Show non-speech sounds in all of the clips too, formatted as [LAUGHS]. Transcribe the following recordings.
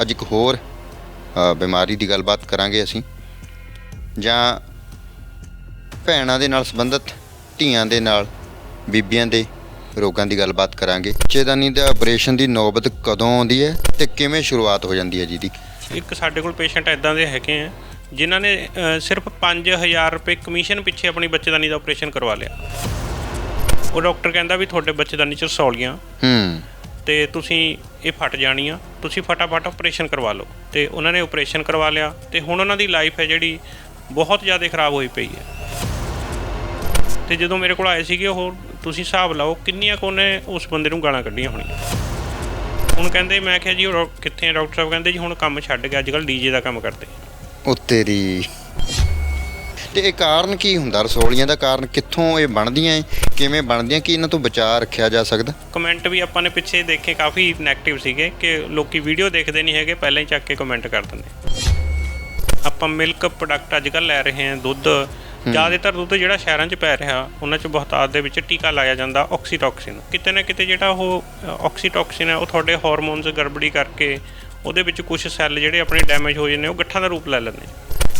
ਅੱਜ ਇੱਕ ਹੋਰ ਬਿਮਾਰੀ ਦੀ ਗੱਲਬਾਤ ਕਰਾਂਗੇ ਅਸੀਂ। ਜਾਂ ਭੈਣਾਂ ਦੇ ਨਾਲ ਸੰਬੰਧਿਤ ਧੀਆਂ ਦੇ ਨਾਲ ਬੀਬੀਆਂ ਦੇ ਰੋਗਾਂ ਦੀ ਗੱਲਬਾਤ ਕਰਾਂਗੇ। ਬੱਚੇਦਾਨੀ ਦਾ ਆਪਰੇਸ਼ਨ ਦੀ ਨੌਬਤ ਕਦੋਂ ਆਉਂਦੀ ਹੈ ਤੇ ਕਿਵੇਂ ਸ਼ੁਰੂਆਤ ਹੋ ਜਾਂਦੀ ਹੈ ਜੀ ਦੀ? ਇੱਕ ਸਾਡੇ ਕੋਲ ਪੇਸ਼ੈਂਟ ਇਦਾਂ ਦੇ ਹੈਗੇ ਆ ਜਿਨ੍ਹਾਂ ਨੇ ਸਿਰਫ 5000 ਰੁਪਏ ਕਮਿਸ਼ਨ ਪਿੱਛੇ ਆਪਣੀ ਬੱਚੇਦਾਨੀ ਦਾ ਆਪਰੇਸ਼ਨ ਕਰਵਾ ਲਿਆ। ਉਹ ਡਾਕਟਰ ਕਹਿੰਦਾ ਵੀ ਤੁਹਾਡੇ ਬੱਚੇਦਾਨੀ ਚ ਰਸੌਲੀਆਂ ਹੂੰ। ਤੇ ਤੁਸੀਂ ਇਹ ਫਟ ਜਾਣੀ ਆ। ਤੁਸੀਂ ਫਟਾਫਟ ਆਪਰੇਸ਼ਨ ਕਰਵਾ ਲਓ। ਤੇ ਉਹਨਾਂ ਨੇ ਆਪਰੇਸ਼ਨ ਕਰਵਾ ਲਿਆ ਤੇ ਹੁਣ ਉਹਨਾਂ ਦੀ ਲਾਈਫ ਹੈ ਜਿਹੜੀ ਬਹੁਤ ਜ਼ਿਆਦਾ ਖਰਾਬ ਹੋਈ ਪਈ ਹੈ। ਤੇ ਜਦੋਂ ਮੇਰੇ ਕੋਲ ਆਏ ਸੀਗੇ ਉਹ ਤੁਸੀਂ ਹਿਸਾਬ ਲਾਓ ਕਿੰਨੀਆਂ ਕੁ ਉਹਨੇ ਉਸ ਬੰਦੇ ਨੂੰ ਗਾਲਾਂ ਕੱਢੀਆਂ ਹੋਣੀਆਂ। ਹੁਣ ਕਹਿੰਦੇ ਮੈਂ ਕਿਹਾ ਜੀ ਉਹ ਕਿੱਥੇ ਆ? ਡਾਕਟਰ ਸਾਹਿਬ ਕਹਿੰਦੇ ਜੀ ਹੁਣ ਕੰਮ ਛੱਡ ਗਿਆ ਅੱਜ ਕੱਲ੍ਹ ਡੀਜੇ ਦਾ ਕੰਮ ਕਰਦੇ। ਉਹ ਤੇਰੀ ਤੇ ਇਹ ਕਾਰਨ ਕੀ ਹੁੰਦਾ? ਰਸੌਲੀਆਂ ਦਾ ਕਾਰਨ ਕਿੱਥੋਂ ਇਹ ਬਣਦੀਆਂ? ਕਿਵੇਂ ਬਣਦੀਆਂ? ਕੀ ਇਹਨਾਂ ਤੋਂ ਬਚਾਅ ਰੱਖਿਆ ਜਾ ਸਕਦਾ? ਕਮੈਂਟ ਵੀ ਆਪਾਂ ਨੇ ਪਿੱਛੇ ਦੇਖੇ ਕਾਫੀ ਨੈਗੇਟਿਵ ਸੀਗੇ ਕਿ ਲੋਕੀ ਵੀਡੀਓ ਦੇਖਦੇ ਨਹੀਂ ਹੈਗੇ ਪਹਿਲਾਂ ਹੀ ਚੱਕ ਕੇ ਕਮੈਂਟ ਕਰ ਦਿੰਦੇ ਆਪਾਂ ਮਿਲਕ ਪ੍ਰੋਡਕਟ ਅੱਜ ਕੱਲ੍ਹ ਲੈ ਰਹੇ ਹਾਂ ਦੁੱਧ। ਜ਼ਿਆਦਾਤਰ ਦੁੱਧ ਜਿਹੜਾ ਸ਼ਹਿਰਾਂ 'ਚ ਪੈ ਰਿਹਾ ਉਹਨਾਂ 'ਚ ਬਹੁਤਾਤ ਦੇ ਵਿੱਚ ਟੀਕਾ ਲਾਇਆ ਜਾਂਦਾ ਆਕਸੀਟੋਕਸਿਨ ਕਿਤੇ ਨਾ ਕਿਤੇ ਜਿਹੜਾ ਉਹ ਆਕਸੀਟੋਕਸਿਨ ਹੈ ਉਹ ਤੁਹਾਡੇ ਹਾਰਮੋਨਸ ਗੜਬੜੀ ਕਰਕੇ ਉਹਦੇ ਵਿੱਚ ਕੁਝ ਸੈੱਲ ਜਿਹੜੇ ਆਪਣੇ ਡੈਮੇਜ ਹੋ ਜਾਂਦੇ ਉਹ ਗੱਠਾਂ ਦਾ ਰੂਪ ਲੈ ਲੈਂਦੇ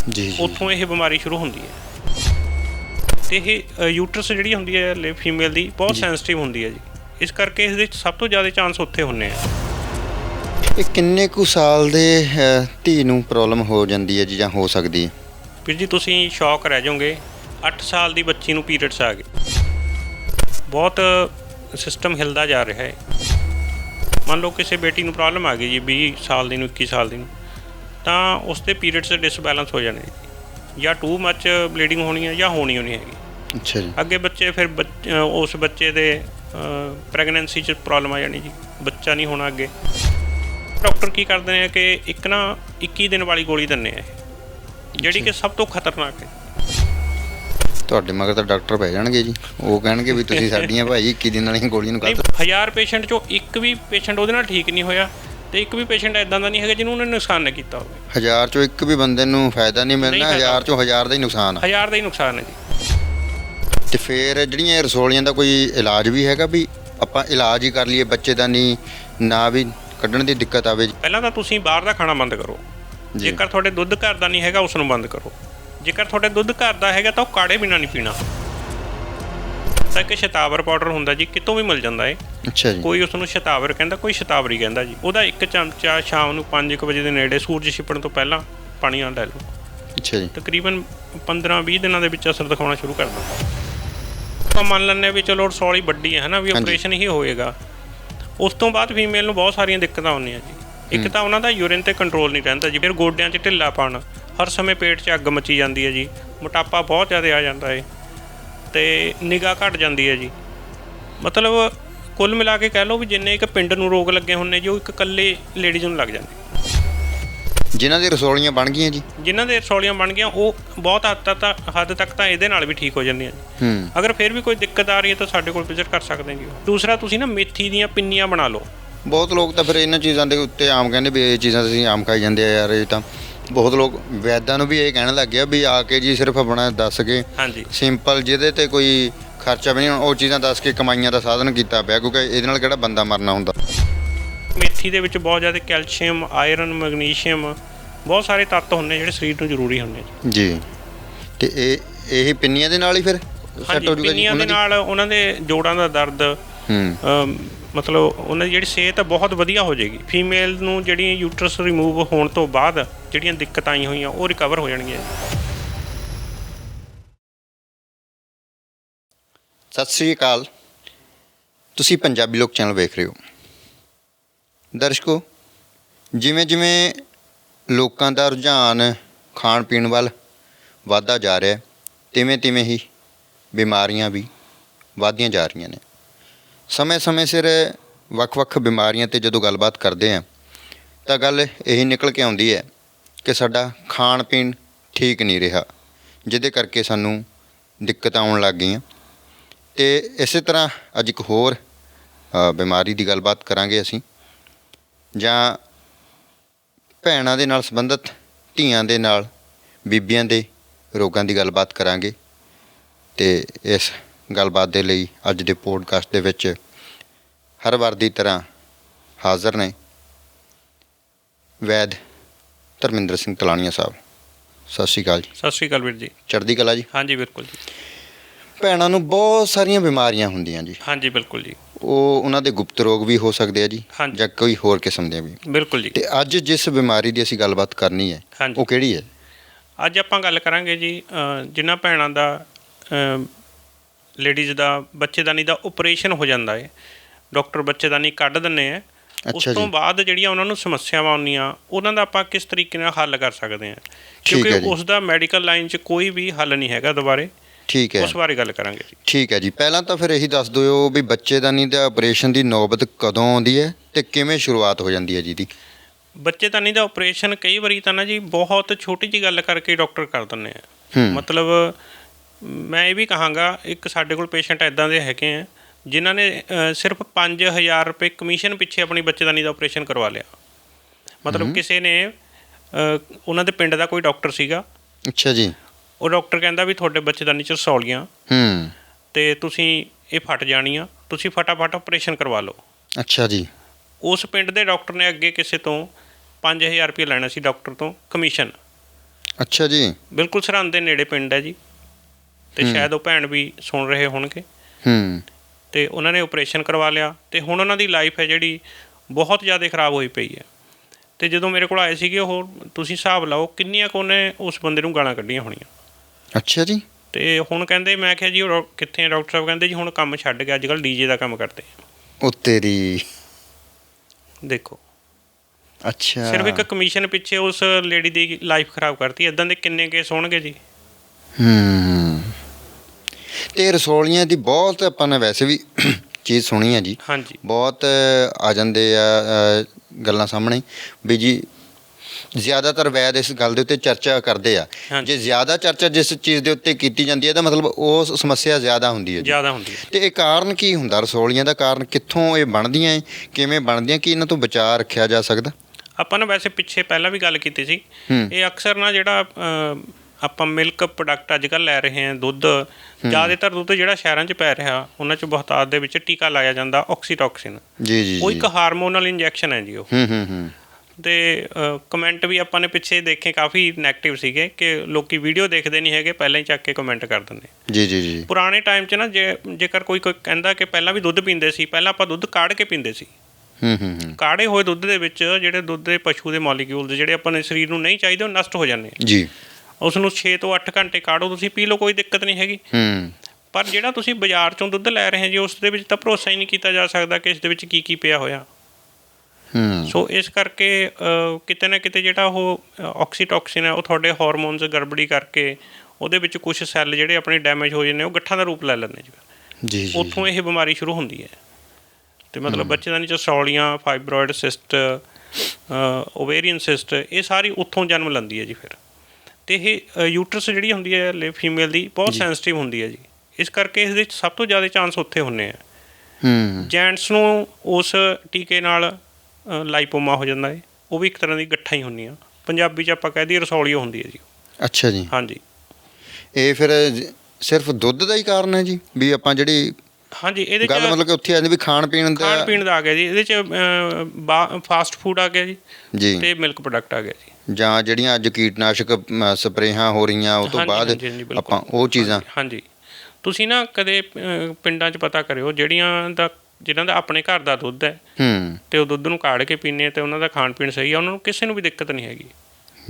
ਜੀ ਜੀ। ਉੱਥੋਂ ਇਹ ਬਿਮਾਰੀ ਸ਼ੁਰੂ ਹੁੰਦੀ ਹੈ। ਤੇ ਇਹ ਯੂਟਰਸ ਜਿਹੜੀ ਹੁੰਦੀ ਹੈ ਲੇ ਫੀਮੇਲ ਦੀ ਬਹੁਤ ਸੈਂਸਿਟਿਵ ਹੁੰਦੀ ਹੈ ਜੀ। ਇਸ ਕਰਕੇ ਇਸ ਦੇ ਸਭ ਤੋਂ ਜ਼ਿਆਦਾ ਚਾਂਸ ਉੱਥੇ ਹੁੰਨੇ ਆ। ਇਹ ਕਿੰਨੇ ਕੁ ਸਾਲ ਦੇ ਧੀ ਨੂੰ ਪ੍ਰੋਬਲਮ ਹੋ ਜਾਂਦੀ ਹੈ ਜੀ ਜਾਂ ਹੋ ਸਕਦੀ ਹੈ? ਵੀਰ ਜੀ ਤੁਸੀਂ ਸ਼ੌਕ ਰਹਿ ਜਾਓਗੇ। 8 ਸਾਲ ਦੀ ਬੱਚੀ ਨੂੰ ਪੀਰੀਅਡਸ ਆ ਗਏ। ਬਹੁਤ ਸਿਸਟਮ ਹਿਲਦਾ ਜਾ ਰਿਹਾ ਹੈ। ਮੰਨ ਲਓ ਕਿਸੇ ਬੇਟੀ ਨੂੰ ਪ੍ਰੋਬਲਮ ਆ ਗਈ ਜੀ 20 ਸਾਲ ਦੀ ਨੂੰ 21 ਸਾਲ ਦੀ ਨੂੰ। ਤਾਂ ਉਸ ਦੇ ਪੀਰੀਅਡਸ ਡਿਸਬੈਲੈਂਸ ਹੋ ਜਾਣੇ ਜੀ। ਟੂ ਮੱਚ ਬਲੀਡਿੰਗ ਹੋਣੀ ਹੈ ਜਾਂ ਹੋਣੀ ਹੋਣੀ ਹੈਗੀ। ਅੱਛਾ ਜੀ। ਅੱਗੇ ਬੱਚੇ ਫਿਰ ਉਸ ਬੱਚੇ ਦੇ ਪ੍ਰੈਗਨੈਂਸੀ 'ਚ ਪ੍ਰੋਬਲਮ ਆ ਜਾਣੀ ਜੀ। ਬੱਚਾ ਨਹੀਂ ਹੋਣਾ ਅੱਗੇ। ਡਾਕਟਰ ਕੀ ਕਰਦੇ ਨੇ ਕਿ ਇੱਕ ਨਾ 21 ਦਿਨ ਵਾਲੀ ਗੋਲੀ ਦਿੰਨੇ ਆ ਜਿਹੜੀ ਕਿ ਸਭ ਤੋਂ ਖਤਰਨਾਕ ਹੈ। ਤੁਹਾਡੇ ਮਗਰ ਤਾਂ ਡਾਕਟਰ ਪੈ ਜਾਣਗੇ ਜੀ। ਉਹ ਕਹਿਣਗੇ ਵੀ ਤੁਸੀਂ [LAUGHS] ਸਾਡੀਆਂ ਭਾਈ 21 ਦਿਨ ਵਾਲੀਆਂ ਗੋਲੀਆਂ ਨੂੰ ਕੱਢ ਹਜ਼ਾਰ ਪੇਸ਼ੈਂਟ 'ਚੋਂ ਇੱਕ ਵੀ ਪੇਸ਼ੈਂਟ ਉਹਦੇ ਨਾਲ ਠੀਕ ਨਹੀਂ ਹੋਇਆ। ਤੇ ਇੱਕ ਵੀ ਪੇਸ਼ੈਂਟ ਐਦਾਂ ਦਾ ਨਹੀਂ ਹੈਗਾ ਜਿਹਨੂੰ ਉਹਨੇ ਨੁਕਸਾਨ ਨਾ ਕੀਤਾ ਹੋਵੇ। ਹਜ਼ਾਰ ਚੋਂ ਇੱਕ ਵੀ ਬੰਦੇ ਨੂੰ ਫਾਇਦਾ ਨਹੀਂ ਮਿਲਣਾ ਫਾਇਦਾ। ਹਜ਼ਾਰ ਚੋਂ ਹਜ਼ਾਰ ਦਾ ਹੀ ਨੁਕਸਾਨ ਆ। ਹਜ਼ਾਰ ਦਾ ਹੀ ਨੁਕਸਾਨ ਹੈ ਜੀ। ਤੇ ਫਿਰ ਜਿਹੜੀਆਂ ਇਹ ਰਸੌਲੀਆਂ ਦਾ ਕੋਈ ਇਲਾਜ ਵੀ ਹੈਗਾ ਵੀ ਆਪਾਂ ਇਲਾਜ ਹੀ ਕਰ ਲਈਏ ਬੱਚੇ ਦਾ ਨਹੀਂ ਨਾ ਵੀ ਕੱਢਣ ਦੀ ਦਿੱਕਤ ਆਵੇ। ਪਹਿਲਾਂ ਤਾਂ ਤੁਸੀਂ ਬਾਹਰ ਦਾ ਖਾਣਾ ਬੰਦ ਕਰੋ। ਜੀ। ਜੇਕਰ ਤੁਹਾਡੇ ਦੁੱਧ ਘਰ ਦਾ ਨਹੀਂ ਹੈਗਾ ਉਸ ਨੂੰ ਬੰਦ ਕਰੋ। ਜੇਕਰ ਤੁਹਾਡੇ ਦੁੱਧ ਘਰ ਦਾ ਹੈਗਾ ਤਾਂ ਉਹ ਕਾੜੇ ਬਿਨਾਂ ਨਹੀਂ ਪੀਣਾ। ਤਾਂ ਇੱਕ ਸ਼ਤਾਵਰ ਪਾਊਡਰ ਹੁੰਦਾ ਜੀ ਕਿਤੋਂ ਵੀ ਮਿਲ ਜਾਂਦਾ ਏ। ਅੱਛਾ ਜੀ। ਕੋਈ ਉਸ ਨੂੰ ਸ਼ਤਾਵਰ ਕਹਿੰਦਾ ਕੋਈ ਸ਼ਤਾਵਰੀ ਕਹਿੰਦਾ ਜੀ। ਉਹਦਾ ਇੱਕ ਚਮਚਾ ਸ਼ਾਮ ਨੂੰ 5 ਵਜੇ ਦੇ ਨੇੜੇ ਸੂਰਜ ਛਿਪਣ ਤੋਂ ਪਹਿਲਾਂ ਪਾਣੀ ਨਾਲ ਲੈ ਲਓ ਅੱਛਾ ਜੀ। ਤਕਰੀਬਨ 15-20 ਦਿਨਾਂ ਦੇ ਵਿੱਚ ਅਸਰ ਦਿਖਾਉਣਾ ਸ਼ੁਰੂ ਕਰ ਦਿੰਦਾ। ਆਪਾਂ ਮੰਨ ਲੈਂਦੇ ਵੀ ਚਲੋ ਰਸੌਲੀ ਵੱਡੀ ਹੈ ਹਨਾ ਵੀ। ਆਪਰੇਸ਼ਨ ਹੀ ਹੋਏਗਾ। ਉਸ ਤੋਂ ਬਾਅਦ ਫੀਮੇਲ ਨੂੰ ਬਹੁਤ ਸਾਰੀਆਂ ਦਿੱਕਤਾਂ ਆਉਂਦੀਆਂ ਜੀ। ਇੱਕ ਤਾਂ ਉਹਨਾਂ ਦਾ ਯੂਰਿਨ ਤੇ ਕੰਟਰੋਲ ਨਹੀਂ ਰਹਿੰਦਾ ਜੀ ਫਿਰ ਗੋਡਿਆਂ 'ਚ ਢਿੱਲਾ ਪਾਣ ਹਰ ਸਮੇਂ ਪੇਟ 'ਚ ਅੱਗ ਮੱਚੀ ਜਾਂਦੀ ਹੈ ਜੀ। ਮੋਟਾਪਾ ਬਹੁਤ ਜ਼ਿਆਦਾ ਆ ਜਾਂਦਾ ਹੈ ਤੇ ਨਿਗਾਹ ਘਟ ਜਾਂਦੀ ਹੈ ਜੀ। ਮਤਲਬ ਕੁੱਲ ਮਿਲਾ ਕੇ ਕਹਿ ਲਓ ਵੀ ਜਿੰਨੇ ਇੱਕ ਪਿੰਡ ਨੂੰ ਰੋਗ ਲੱਗੇ ਹੁੰਨੇ ਜੀ ਉਹ ਇੱਕ ਇਕੱਲੇ ਲੇਡੀਜ਼ ਨੂੰ ਲੱਗ ਜਾਂਦੇ। ਜਿਨ੍ਹਾਂ ਦੀ ਰਸੌਲੀਆਂ ਬਣ ਗਈਆਂ ਜੀ? ਜਿਨ੍ਹਾਂ ਦੇ ਰਸੌਲੀਆਂ ਬਣ ਗਈਆਂ ਉਹ ਬਹੁਤ ਹੱਦ ਤੱਕ ਤਾਂ- ਹੱਦ ਤੱਕ ਤਾਂ ਇਹਦੇ ਨਾਲ ਵੀ ਠੀਕ ਹੋ ਜਾਂਦੀਆਂ ਜੀ। ਹੂੰ। ਅਗਰ ਫਿਰ ਵੀ ਕੋਈ ਦਿੱਕਤ ਆ ਰਹੀ ਹੈ ਤਾਂ ਸਾਡੇ ਕੋਲ ਵਿਜ਼ਿਟ ਕਰ ਸਕਦੇ ਹੋ ਜੀ ਦੂਸਰਾ ਤੁਸੀਂ ਨਾ ਮੇਥੀ ਦੀਆਂ ਪਿੰਨੀਆਂ ਬਣਾ ਲਓ। ਬਹੁਤ ਲੋਕ ਤਾਂ ਫਿਰ ਇਹਨਾਂ ਚੀਜ਼ਾਂ ਦੇ ਉੱਤੇ ਆਮ ਕਹਿੰਦੇ ਵੀ ਇਹ ਚੀਜ਼ਾਂ ਤੁਸੀਂ ਆਮ ਖਾਈ ਜਾਂਦੇ ਆ ਯਾਰ ਇਹ ਤਾਂ ਬਹੁਤ ਲੋਕ ਵੈਦਾਂ ਨੂੰ ਵੀ ਇਹ ਕਹਿਣ ਲੱਗ ਗਿਆ ਵੀ ਆ ਕੇ ਜੀ ਸਿਰਫ ਆਪਣਾ ਦੱਸ ਕੇ ਹਾਂਜੀ। ਸਿੰਪਲ ਜਿਹਦੇ ਤੇ ਕੋਈ ਖਰਚਾ ਵੀ ਨਹੀਂ ਉਹ ਚੀਜ਼ਾਂ ਦੱਸ ਕੇ ਕਮਾਈਆਂ ਦਾ ਸਾਧਨ ਕੀਤਾ ਪਿਆ ਕਿਉਂਕਿ ਇਹਦੇ ਨਾਲ ਕਿਹੜਾ ਬੰਦਾ ਮਰਨਾ ਹੁੰਦਾ। ਮੇਥੀ ਦੇ ਵਿੱਚ ਬਹੁਤ ਜ਼ਿਆਦਾ ਕੈਲਸ਼ੀਅਮ ਆਇਰਨ ਮੈਗਨੀਸ਼ੀਅਮ ਬਹੁਤ ਸਾਰੇ ਤੱਤ ਹੁੰਦੇ ਜਿਹੜੇ ਸਰੀਰ ਨੂੰ ਜ਼ਰੂਰੀ ਹੁੰਦੇ ਜੀ ਜੀ। ਤੇ ਇਹ ਇਹ ਪਿੰਨੀਆਂ ਦੇ ਨਾਲ ਹੀ ਫਿਰ ਸੈੱਟ ਹਾਂਜੀ ਹੋ ਜੂਗਾ ਜੀ ਪਿੰਨੀਆਂ ਦੇ ਉਹਨਾਂ ਦੀ? ਨਾਲ ਉਹਨਾਂ ਦੇ ਜੋੜਾਂ ਦਾ ਦਰਦ ਹੂੰ। ਅਮ, ਮਤਲਬ ਉਹਨਾਂ ਦੀ ਜਿਹੜੀ ਸਿਹਤ ਹੈ ਬਹੁਤ ਵਧੀਆ ਹੋ ਜਾਏਗੀ। ਫੀਮੇਲ ਨੂੰ ਜਿਹੜੀ ਯੂਟਰਸ ਰਿਮੂਵ ਹੋਣ ਤੋਂ ਬਾਅਦ ਜਿਹੜੀਆਂ ਦਿੱਕਤਾਂ ਆਈਆਂ ਹੋਈਆਂ, ਉਹ ਰਿਕਵਰ ਹੋ ਜਾਣਗੀਆਂ ਸਤਿ ਸ੍ਰੀ ਅਕਾਲ। ਤੁਸੀਂ ਪੰਜਾਬੀ ਲੋਕ ਚੈਨਲ ਵੇਖ ਰਹੇ ਹੋ। ਦਰਸ਼ਕੋ ਜਿਵੇਂ ਜਿਵੇਂ ਲੋਕਾਂ ਦਾ ਰੁਝਾਨ ਖਾਣ ਪੀਣ ਵੱਲ ਵਧਦਾ ਜਾ ਰਿਹਾ ਹੈ ਤਿਵੇਂ ਤਿਵੇਂ ਹੀ ਬਿਮਾਰੀਆਂ ਵੀ ਵਧਦੀਆਂ ਜਾ ਰਹੀਆਂ ਨੇ। ਸਮੇਂ-ਸਮੇਂ ਸਿਰ ਵੱਖ-ਵੱਖ ਬਿਮਾਰੀਆਂ ਤੇ ਜਦੋਂ ਗੱਲਬਾਤ ਕਰਦੇ ਆ, ਤਾਂ ਗੱਲ ਇਹੀ ਨਿਕਲ ਕੇ ਆਉਂਦੀ ਹੈ ਕਿ ਸਾਡਾ ਖਾਣ ਪੀਣ ਠੀਕ ਨਹੀਂ ਰਿਹਾ, ਜਿਹਦੇ ਕਰਕੇ ਸਾਨੂੰ ਦਿੱਕਤਾਂ ਆਉਣ ਲੱਗ ਗਈਆਂ। ਤੇ ਇਸੇ ਤਰ੍ਹਾਂ ਅੱਜ ਇੱਕ ਹੋਰ ਬਿਮਾਰੀ ਦੀ ਗੱਲਬਾਤ ਕਰਾਂਗੇ ਅਸੀਂ, ਜਾਂ ਭੈਣਾਂ ਦੇ ਨਾਲ ਸੰਬੰਧਿਤ, ਧੀਆਂ ਦੇ ਨਾਲ ਬੀਬੀਆਂ ਦੇ ਰੋਗਾਂ ਦੀ ਗੱਲਬਾਤ ਕਰਾਂਗੇ, ਤੇ ਇਸ ਗੱਲਬਾਤ ਦੇ ਲਈ ਅੱਜ ਦੇ ਪੋਡਕਾਸਟ ਦੇ ਵਿੱਚ ਹਰ ਵਾਰ ਦੀ ਤਰ੍ਹਾਂ ਹਾਜ਼ਰ ਨੇ ਵੈਦ ਧਰਮਿੰਦਰ ਸਿੰਘ ਤਲਾਣੀਆ ਸਾਹਿਬ। ਸਤਿ ਸ਼੍ਰੀ ਅਕਾਲ ਜੀ। ਸਤਿ ਸ਼੍ਰੀ ਅਕਾਲ ਵੀਰ ਜੀ। ਚੜ੍ਹਦੀ ਕਲਾ ਜੀ। ਹਾਂਜੀ ਬਿਲਕੁਲ ਜੀ। ਭੈਣਾਂ ਨੂੰ ਬਹੁਤ ਸਾਰੀਆਂ ਬਿਮਾਰੀਆਂ ਹੁੰਦੀਆਂ ਜੀ। ਹਾਂਜੀ ਬਿਲਕੁਲ ਜੀ। ਉਹ ਉਹਨਾਂ ਦੇ ਗੁਪਤ ਰੋਗ ਵੀ ਹੋ ਸਕਦੇ ਆ ਜੀ। ਜਾਂ ਕੋਈ ਹੋਰ ਕਿਸਮ ਦੇ ਵੀ। ਬਿਲਕੁਲ ਜੀ। ਤੇ ਅੱਜ ਜਿਸ ਬਿਮਾਰੀ ਦੀ ਅਸੀਂ ਗੱਲਬਾਤ ਕਰਨੀ ਹੈ ਉਹ ਕਿਹੜੀ ਹੈ? ਅੱਜ ਆਪਾਂ ਗੱਲ ਕਰਾਂਗੇ ਜੀ ਜਿਨ੍ਹਾਂ ਭੈਣਾਂ ਦਾ ਲੇਡੀਜ਼ ਦਾ ਬੱਚੇਦਾਨੀ ਦਾ ਆਪਰੇਸ਼ਨ ਹੋ ਜਾਂਦਾ ਹੈ ਡਾਕਟਰ ਬੱਚੇਦਾਨੀ ਕੱਢ ਦਿੰਨੇ ਆ ਉਸ ਤੋਂ। ਬਾਅਦ ਜਿਹੜੀਆਂ ਉਹਨਾਂ ਨੂੰ ਸਮੱਸਿਆਵਾਂ ਆਉਂਦੀਆਂ ਉਹਨਾਂ ਦਾ ਆਪਾਂ ਕਿਸ ਤਰੀਕੇ ਨਾਲ ਹੱਲ ਕਰ ਸਕਦੇ ਹਾਂ ਕਿਉਂਕਿ। ਉਸ ਦਾ ਮੈਡੀਕਲ ਲਾਈਨ 'ਚ ਕੋਈ ਵੀ ਹੱਲ ਨਹੀਂ ਹੈਗਾ ਦੁਬਾਰੇ। ਠੀਕ ਹੈ। ਉਸ ਬਾਰੇ ਗੱਲ ਕਰਾਂਗੇ ਜੀ। ਠੀਕ ਹੈ ਜੀ। ਪਹਿਲਾਂ ਤਾਂ ਫਿਰ ਇਹੀ ਦੱਸ ਦਿਓ ਵੀ ਬੱਚੇਦਾਨੀ ਦੇ ਆਪਰੇਸ਼ਨ ਦੀ ਨੌਬਤ ਕਦੋਂ ਆਉਂਦੀ ਹੈ ਤੇ ਕਿਵੇਂ ਸ਼ੁਰੂਆਤ ਹੋ ਜਾਂਦੀ ਹੈ ਜੀ ਦੀ? ਬੱਚੇਦਾਨੀ ਦਾ ਆਪਰੇਸ਼ਨ ਕਈ ਵਾਰੀ ਤਾਂ ਨਾ ਜੀ ਬਹੁਤ ਛੋਟੀ ਜੀ ਗੱਲ ਕਰਕੇ ਡਾਕਟਰ ਕਰ ਦਿੰਦੇ ਆ। ਮਤਲਬ ਮੈਂ ਇਹ ਵੀ ਕਹਾਂਗਾ ਇੱਕ ਸਾਡੇ ਕੋਲ ਪੇਸ਼ੈਂਟ ਐਦਾਂ ਦੇ ਹੈਗੇ ਆ ਜਿਨ੍ਹਾਂ ਨੇ ਸਿਰਫ 5000 ਰੁਪਏ ਕਮਿਸ਼ਨ ਪਿੱਛੇ ਆਪਣੀ ਬੱਚੇਦਾਨੀ ਦਾ ਆਪਰੇਸ਼ਨ ਕਰਵਾ ਲਿਆ। ਮਤਲਬ ਕਿਸੇ ਨੇ ਉਹਨਾਂ ਦੇ ਪਿੰਡ ਦਾ ਕੋਈ ਡਾਕਟਰ ਸੀਗਾ। ਅੱਛਾ ਜੀ। ਉਹ ਡਾਕਟਰ ਕਹਿੰਦਾ ਵੀ ਤੁਹਾਡੇ ਬੱਚੇਦਾਨੀ ਚ ਰਸੌਲੀਆਂ। ਹੂੰ ਤੇ ਤੁਸੀਂ ਇਹ ਫਟ ਜਾਣੀਆਂ ਤੁਸੀਂ ਫਟਾਫਟ ਆਪਰੇਸ਼ਨ ਕਰਵਾ ਲਓ। ਅੱਛਾ ਜੀ। ਉਸ ਪਿੰਡ ਦੇ ਡਾਕਟਰ ਨੇ ਅੱਗੇ ਕਿਸੇ ਤੋਂ 5000 ਰੁਪਏ ਲੈਣਾ ਸੀ ਡਾਕਟਰ ਤੋਂ ਕਮਿਸ਼ਨ ਅੱਛਾ ਜੀ। ਬਿਲਕੁਲ ਸਰਹੰਦ ਦੇ ਨੇੜੇ ਪਿੰਡ ਹੈ ਜੀ। ਤੇ ਸ਼ਾਇਦ ਉਹ ਭੈਣ ਵੀ ਸੁਣ ਰਹੇ ਹੋਣਗੇ। ਹੂੰ। ਤੇ ਉਹਨਾਂ ਨੇ ਆਪਰੇਸ਼ਨ ਕਰਵਾ ਲਿਆ ਤੇ ਹੁਣ ਉਹਨਾਂ ਦੀ ਲਾਈਫ ਹੈ ਜਿਹੜੀ ਬਹੁਤ ਜ਼ਿਆਦਾ ਖਰਾਬ ਹੋਈ ਪਈ ਹੈ। ਤੇ ਜਦੋਂ ਮੇਰੇ ਕੋਲ ਆਏ ਸੀਗੇ ਉਹ ਤੁਸੀਂ ਹਿਸਾਬ ਲਾਓ ਕਿੰਨੀਆਂ ਕੁ ਉਹਨੇ ਉਸ ਬੰਦੇ ਨੂੰ ਗਾਲਾਂ ਕੱਢੀਆਂ ਹੋਣੀਆਂ। ਅੱਛਾ ਜੀ। ਤੇ ਹੁਣ ਕਹਿੰਦੇ ਮੈਂ ਕਿਹਾ ਜੀ ਕਿੱਥੇ ਡਾਕਟਰ ਸਾਹਿਬ ਕਹਿੰਦੇ ਜੀ ਹੁਣ ਕੰਮ ਛੱਡ ਗਿਆ ਅੱਜ ਕੱਲ੍ਹ ਡੀਜੇ ਦਾ ਕੰਮ ਕਰਦੇ। ਉਹ ਤੇਰੀ ਦੇਖੋ। ਅੱਛਾ। ਸਿਰਫ ਇੱਕ ਕਮਿਸ਼ਨ ਪਿੱਛੇ ਉਸ ਲੇਡੀ ਦੀ ਲਾਈਫ ਖਰਾਬ ਕਰਤੀ। ਇਦਾਂ ਦੇ ਕਿੰਨੇ ਕੇਸ ਹੋਣਗੇ ਜੀ? ਹੂੰ। ਤੇ ਰਸੌਲੀਆਂ ਦੀ ਬਹੁਤ ਆਪਾਂ ਨੇ ਵੈਸੇ ਵੀ ਚੀਜ਼ ਸੁਣੀ ਹੈ ਜੀ। ਹਾਂਜੀ। ਬਹੁਤ ਆ ਜਾਂਦੇ ਆ ਗੱਲਾਂ ਸਾਹਮਣੇ। ਵੀ ਜੀ ਜ਼ਿਆਦਾਤਰ ਵੈਦ ਇਸ ਗੱਲ ਦੇ ਉੱਤੇ ਚਰਚਾ ਕਰਦੇ ਆ। ਜੇ ਜ਼ਿਆਦਾ ਚਰਚਾ ਜਿਸ ਚੀਜ਼ ਦੇ ਉੱਤੇ ਕੀਤੀ ਜਾਂਦੀ ਹੈ ਤਾਂ ਮਤਲਬ ਉਸ ਸਮੱਸਿਆ ਜ਼ਿਆਦਾ ਹੁੰਦੀ ਹੈ ਜ਼ਿਆਦਾ ਹੁੰਦੀ ਹੈ ਤੇ ਇਹ ਕਾਰਨ ਕੀ ਹੁੰਦਾ? ਰਸੌਲੀਆਂ ਦਾ ਕਾਰਨ ਕਿੱਥੋਂ ਇਹ ਬਣਦੀਆਂ ਹੈ ਕਿਵੇਂ ਬਣਦੀਆਂ? ਕੀ ਇਹਨਾਂ ਤੋਂ ਬਚਾਅ ਰੱਖਿਆ ਜਾ ਸਕਦਾ? ਆਪਾਂ ਨੇ ਵੈਸੇ ਪਿੱਛੇ ਪਹਿਲਾਂ ਵੀ ਗੱਲ ਕੀਤੀ ਸੀ। ਇਹ ਅਕਸਰ ਨਾ ਜਿਹੜਾ ਆਪਾਂ ਮਿਲਕ ਪ੍ਰੋਡਕਟ ਅੱਜ ਕੱਲ੍ਹ ਲੈ ਰਹੇ ਹਾਂ ਦੁੱਧ। ਜ਼ਿਆਦਾਤਰ ਦੁੱਧ ਜਿਹੜਾ ਸ਼ਹਿਰਾਂ 'ਚ ਪੈ ਰਿਹਾ ਉਹਨਾਂ 'ਚ ਬਹੁਤਾਤ ਦੇ ਵਿੱਚ ਟੀਕਾ ਲਾਇਆ ਜਾਂਦਾ ਆਕਸੀਟੋਕਸਿਨ ਜੀ ਜੀ ਉਹ ਇੱਕ ਹਾਰਮੋਨਲ ਇੰਜੈਕਸ਼ਨ ਹੈ ਜੀ ਉਹ। ਹੂੰ ਹੂੰ ਹੂੰ। ਤੇ ਕਮੈਂਟ ਵੀ ਆਪਾਂ ਨੇ ਪਿੱਛੇ ਦੇਖੇ ਕਾਫੀ ਨੈਗੇਟਿਵ ਸੀਗੇ ਕਿ ਲੋਕੀ ਵੀਡੀਓ ਦੇਖਦੇ ਨਹੀਂ ਹੈਗੇ ਪਹਿਲਾਂ ਹੀ ਚੱਕ ਕੇ ਕਮੈਂਟ ਕਰ ਦਿੰਦੇ। ਜੀ ਜੀ ਜੀ। ਪੁਰਾਣੇ ਟਾਈਮ 'ਚ ਨਾ ਜੇ ਜੇਕਰ ਕੋਈ ਕੋਈ ਕਹਿੰਦਾ ਕਿ ਪਹਿਲਾਂ ਵੀ ਦੁੱਧ ਪੀਂਦੇ ਸੀ ਪਹਿਲਾਂ ਆਪਾਂ ਦੁੱਧ ਕਾੜ ਕੇ ਪੀਂਦੇ ਸੀ। ਹੂੰ ਹੂੰ ਕਾੜੇ ਹੋਏ ਦੁੱਧ ਦੇ ਵਿੱਚ ਜਿਹੜੇ ਦੁੱਧ ਦੇ ਪਸ਼ੂ ਦੇ ਮੋਲੀਕਿਊਲਸ ਜਿਹੜੇ ਆਪਾਂ ਨੇ ਸਰੀਰ ਨੂੰ ਨਹੀਂ ਚਾਹੀਦੇ ਉਹ ਨਸ਼ਟ ਹੋ ਜਾਂਦੇ ਆ। ਜੀ। ਉਸ ਨੂੰ 6 ਤੋਂ 8 ਘੰਟੇ ਕਾੜੋ ਤੁਸੀਂ ਪੀ ਲਓ ਕੋਈ ਦਿੱਕਤ ਨਹੀਂ ਹੈਗੀ। ਹੂੰ। ਪਰ ਜਿਹੜਾ ਤੁਸੀਂ ਬਾਜ਼ਾਰ ਚੋਂ ਦੁੱਧ ਲੈ ਰਹੇ ਜੀ ਉਸ ਦੇ ਵਿੱਚ ਤਾਂ ਭਰੋਸਾ ਹੀ ਨਹੀਂ ਕੀਤਾ ਜਾ ਸਕਦਾ ਕਿ ਇਸ ਦੇ ਵਿੱਚ ਕੀ ਕੀ ਪਿਆ ਹੋਇਆ। ਹੂੰ। ਸੋ ਇਸ ਕਰਕੇ ਕਿਤੇ ਨਾ ਕਿਤੇ ਜਿਹੜਾ ਉਹ ਆਕਸੀਟੋਕਸਿਨ ਹੈ ਉਹ ਤੁਹਾਡੇ ਹਾਰਮੋਨਸ ਗੜਬੜੀ ਕਰਕੇ ਉਹਦੇ ਵਿੱਚ ਕੁਝ ਸੈੱਲ ਜਿਹੜੇ ਆਪਣੇ ਡੈਮੇਜ ਹੋ ਜਾਂਦੇ ਉਹ ਗੱਠਾਂ ਦਾ ਰੂਪ ਲੈ ਲੈਂਦੇ ਜੀ ਜੀ ਜੀ ਉੱਥੋਂ ਇਹ ਬਿਮਾਰੀ ਸ਼ੁਰੂ ਹੁੰਦੀ ਹੈ। ਤੇ ਮਤਲਬ ਬੱਚੇਦਾਨੀ ਚ ਸੌਲੀਆਂ ਫਾਈਬਰੋਇਡ ਸਿਸਟ ਓਵੇਰੀਅਨ ਸਿਸਟ ਇਹ ਸਾਰੀ ਉੱਥੋਂ ਜਨਮ ਲੈਂਦੀ ਹੈ ਜੀ ਫਿਰ। ਤੇ ਇਹ ਯੂਟਰਸ ਜਿਹੜੀ ਹੁੰਦੀ ਹੈ ਫੀਮੇਲ ਦੀ ਬਹੁਤ ਸੈਂਸਿਟਿਵ ਹੁੰਦੀ ਹੈ ਜੀ। ਇਸ ਕਰਕੇ ਇਸ ਦੇ ਸਭ ਤੋਂ ਜ਼ਿਆਦਾ ਚਾਂਸ ਉੱਥੇ ਹੁੰਨੇ ਆ। ਹੂੰ। ਜੈਂਟਸ ਨੂੰ ਉਸ ਟੀਕੇ ਨਾਲ ਲਾਈਪੋਮਾ ਹੋ ਜਾਂਦਾ ਹੈ। ਉਹ ਵੀ ਇੱਕ ਤਰ੍ਹਾਂ ਦੀ ਗੱਠਾਂ ਹੀ ਹੁੰਦੀਆਂ। ਪੰਜਾਬੀ ਚ ਆਪਾਂ ਕਹਿ ਦਈਏ ਰਸੌਲੀਓ ਹੁੰਦੀ ਹੈ ਜੀ। ਅੱਛਾ ਜੀ। ਹਾਂਜੀ। ਇਹ ਫਿਰ ਸਿਰਫ ਦੁੱਧ ਦਾ ਹੀ ਕਾਰਨ ਹੈ ਜੀ? ਵੀ ਆਪਾਂ ਜਿਹੜੀ ਹਾਂਜੀ ਇਹਦੇ ਗੱਲ ਮਤਲਬ ਕਿ ਉੱਥੇ ਆ ਜਾਂਦੀ ਵੀ ਖਾਣ ਪੀਣ ਦਾ ਖਾਣ ਪੀਣ ਦਾ ਆ ਗਿਆ ਜੀ। ਇਹਦੇ ਚ ਫਾਸਟ ਫੂਡ ਆ ਗਿਆ ਜੀ। ਤੇ ਮਿਲਕ ਪ੍ਰੋਡਕਟ ਆ ਗਿਆ ਜੀ। ਜਾਂ ਜਿਹੜੀਆਂ ਅੱਜ ਕੀਟਨਾਸ਼ਕ ਅਮ, ਸਪਰੇਹਾਂ ਹੋ ਰਹੀਆਂ ਉਹ ਤੋਂ ਹਾਂਜੀ, ਬਾਅਦ ਹਾਂਜੀ, ਹਾਂਜੀ, ਬਿਲਕੁਲ। ਆਪਾਂ ਉਹ ਚੀਜ਼ਾਂ ਹਾਂਜੀ ਤੁਸੀਂ ਨਾ ਕਦੇ ਪਿੰਡਾਂ 'ਚ ਪਤਾ ਕਰਿਓ ਜਿਹੜੀਆਂ ਦਾ ਜਿਨ੍ਹਾਂ ਦਾ ਆਪਣੇ ਘਰ ਦਾ ਦੁੱਧ ਹੈ ਹੂੰ। ਤੇ ਉਹ ਦੁੱਧ ਨੂੰ ਕਾੜ ਕੇ ਪੀਂਦੇ ਆ ਤੇ ਉਹਨਾਂ ਦਾ ਖਾਣ ਪੀਣ ਸਹੀ ਆ ਉਹਨਾਂ ਨੂੰ ਕਿਸੇ ਨੂੰ ਵੀ ਦਿੱਕਤ ਨਹੀਂ ਹੈਗੀ।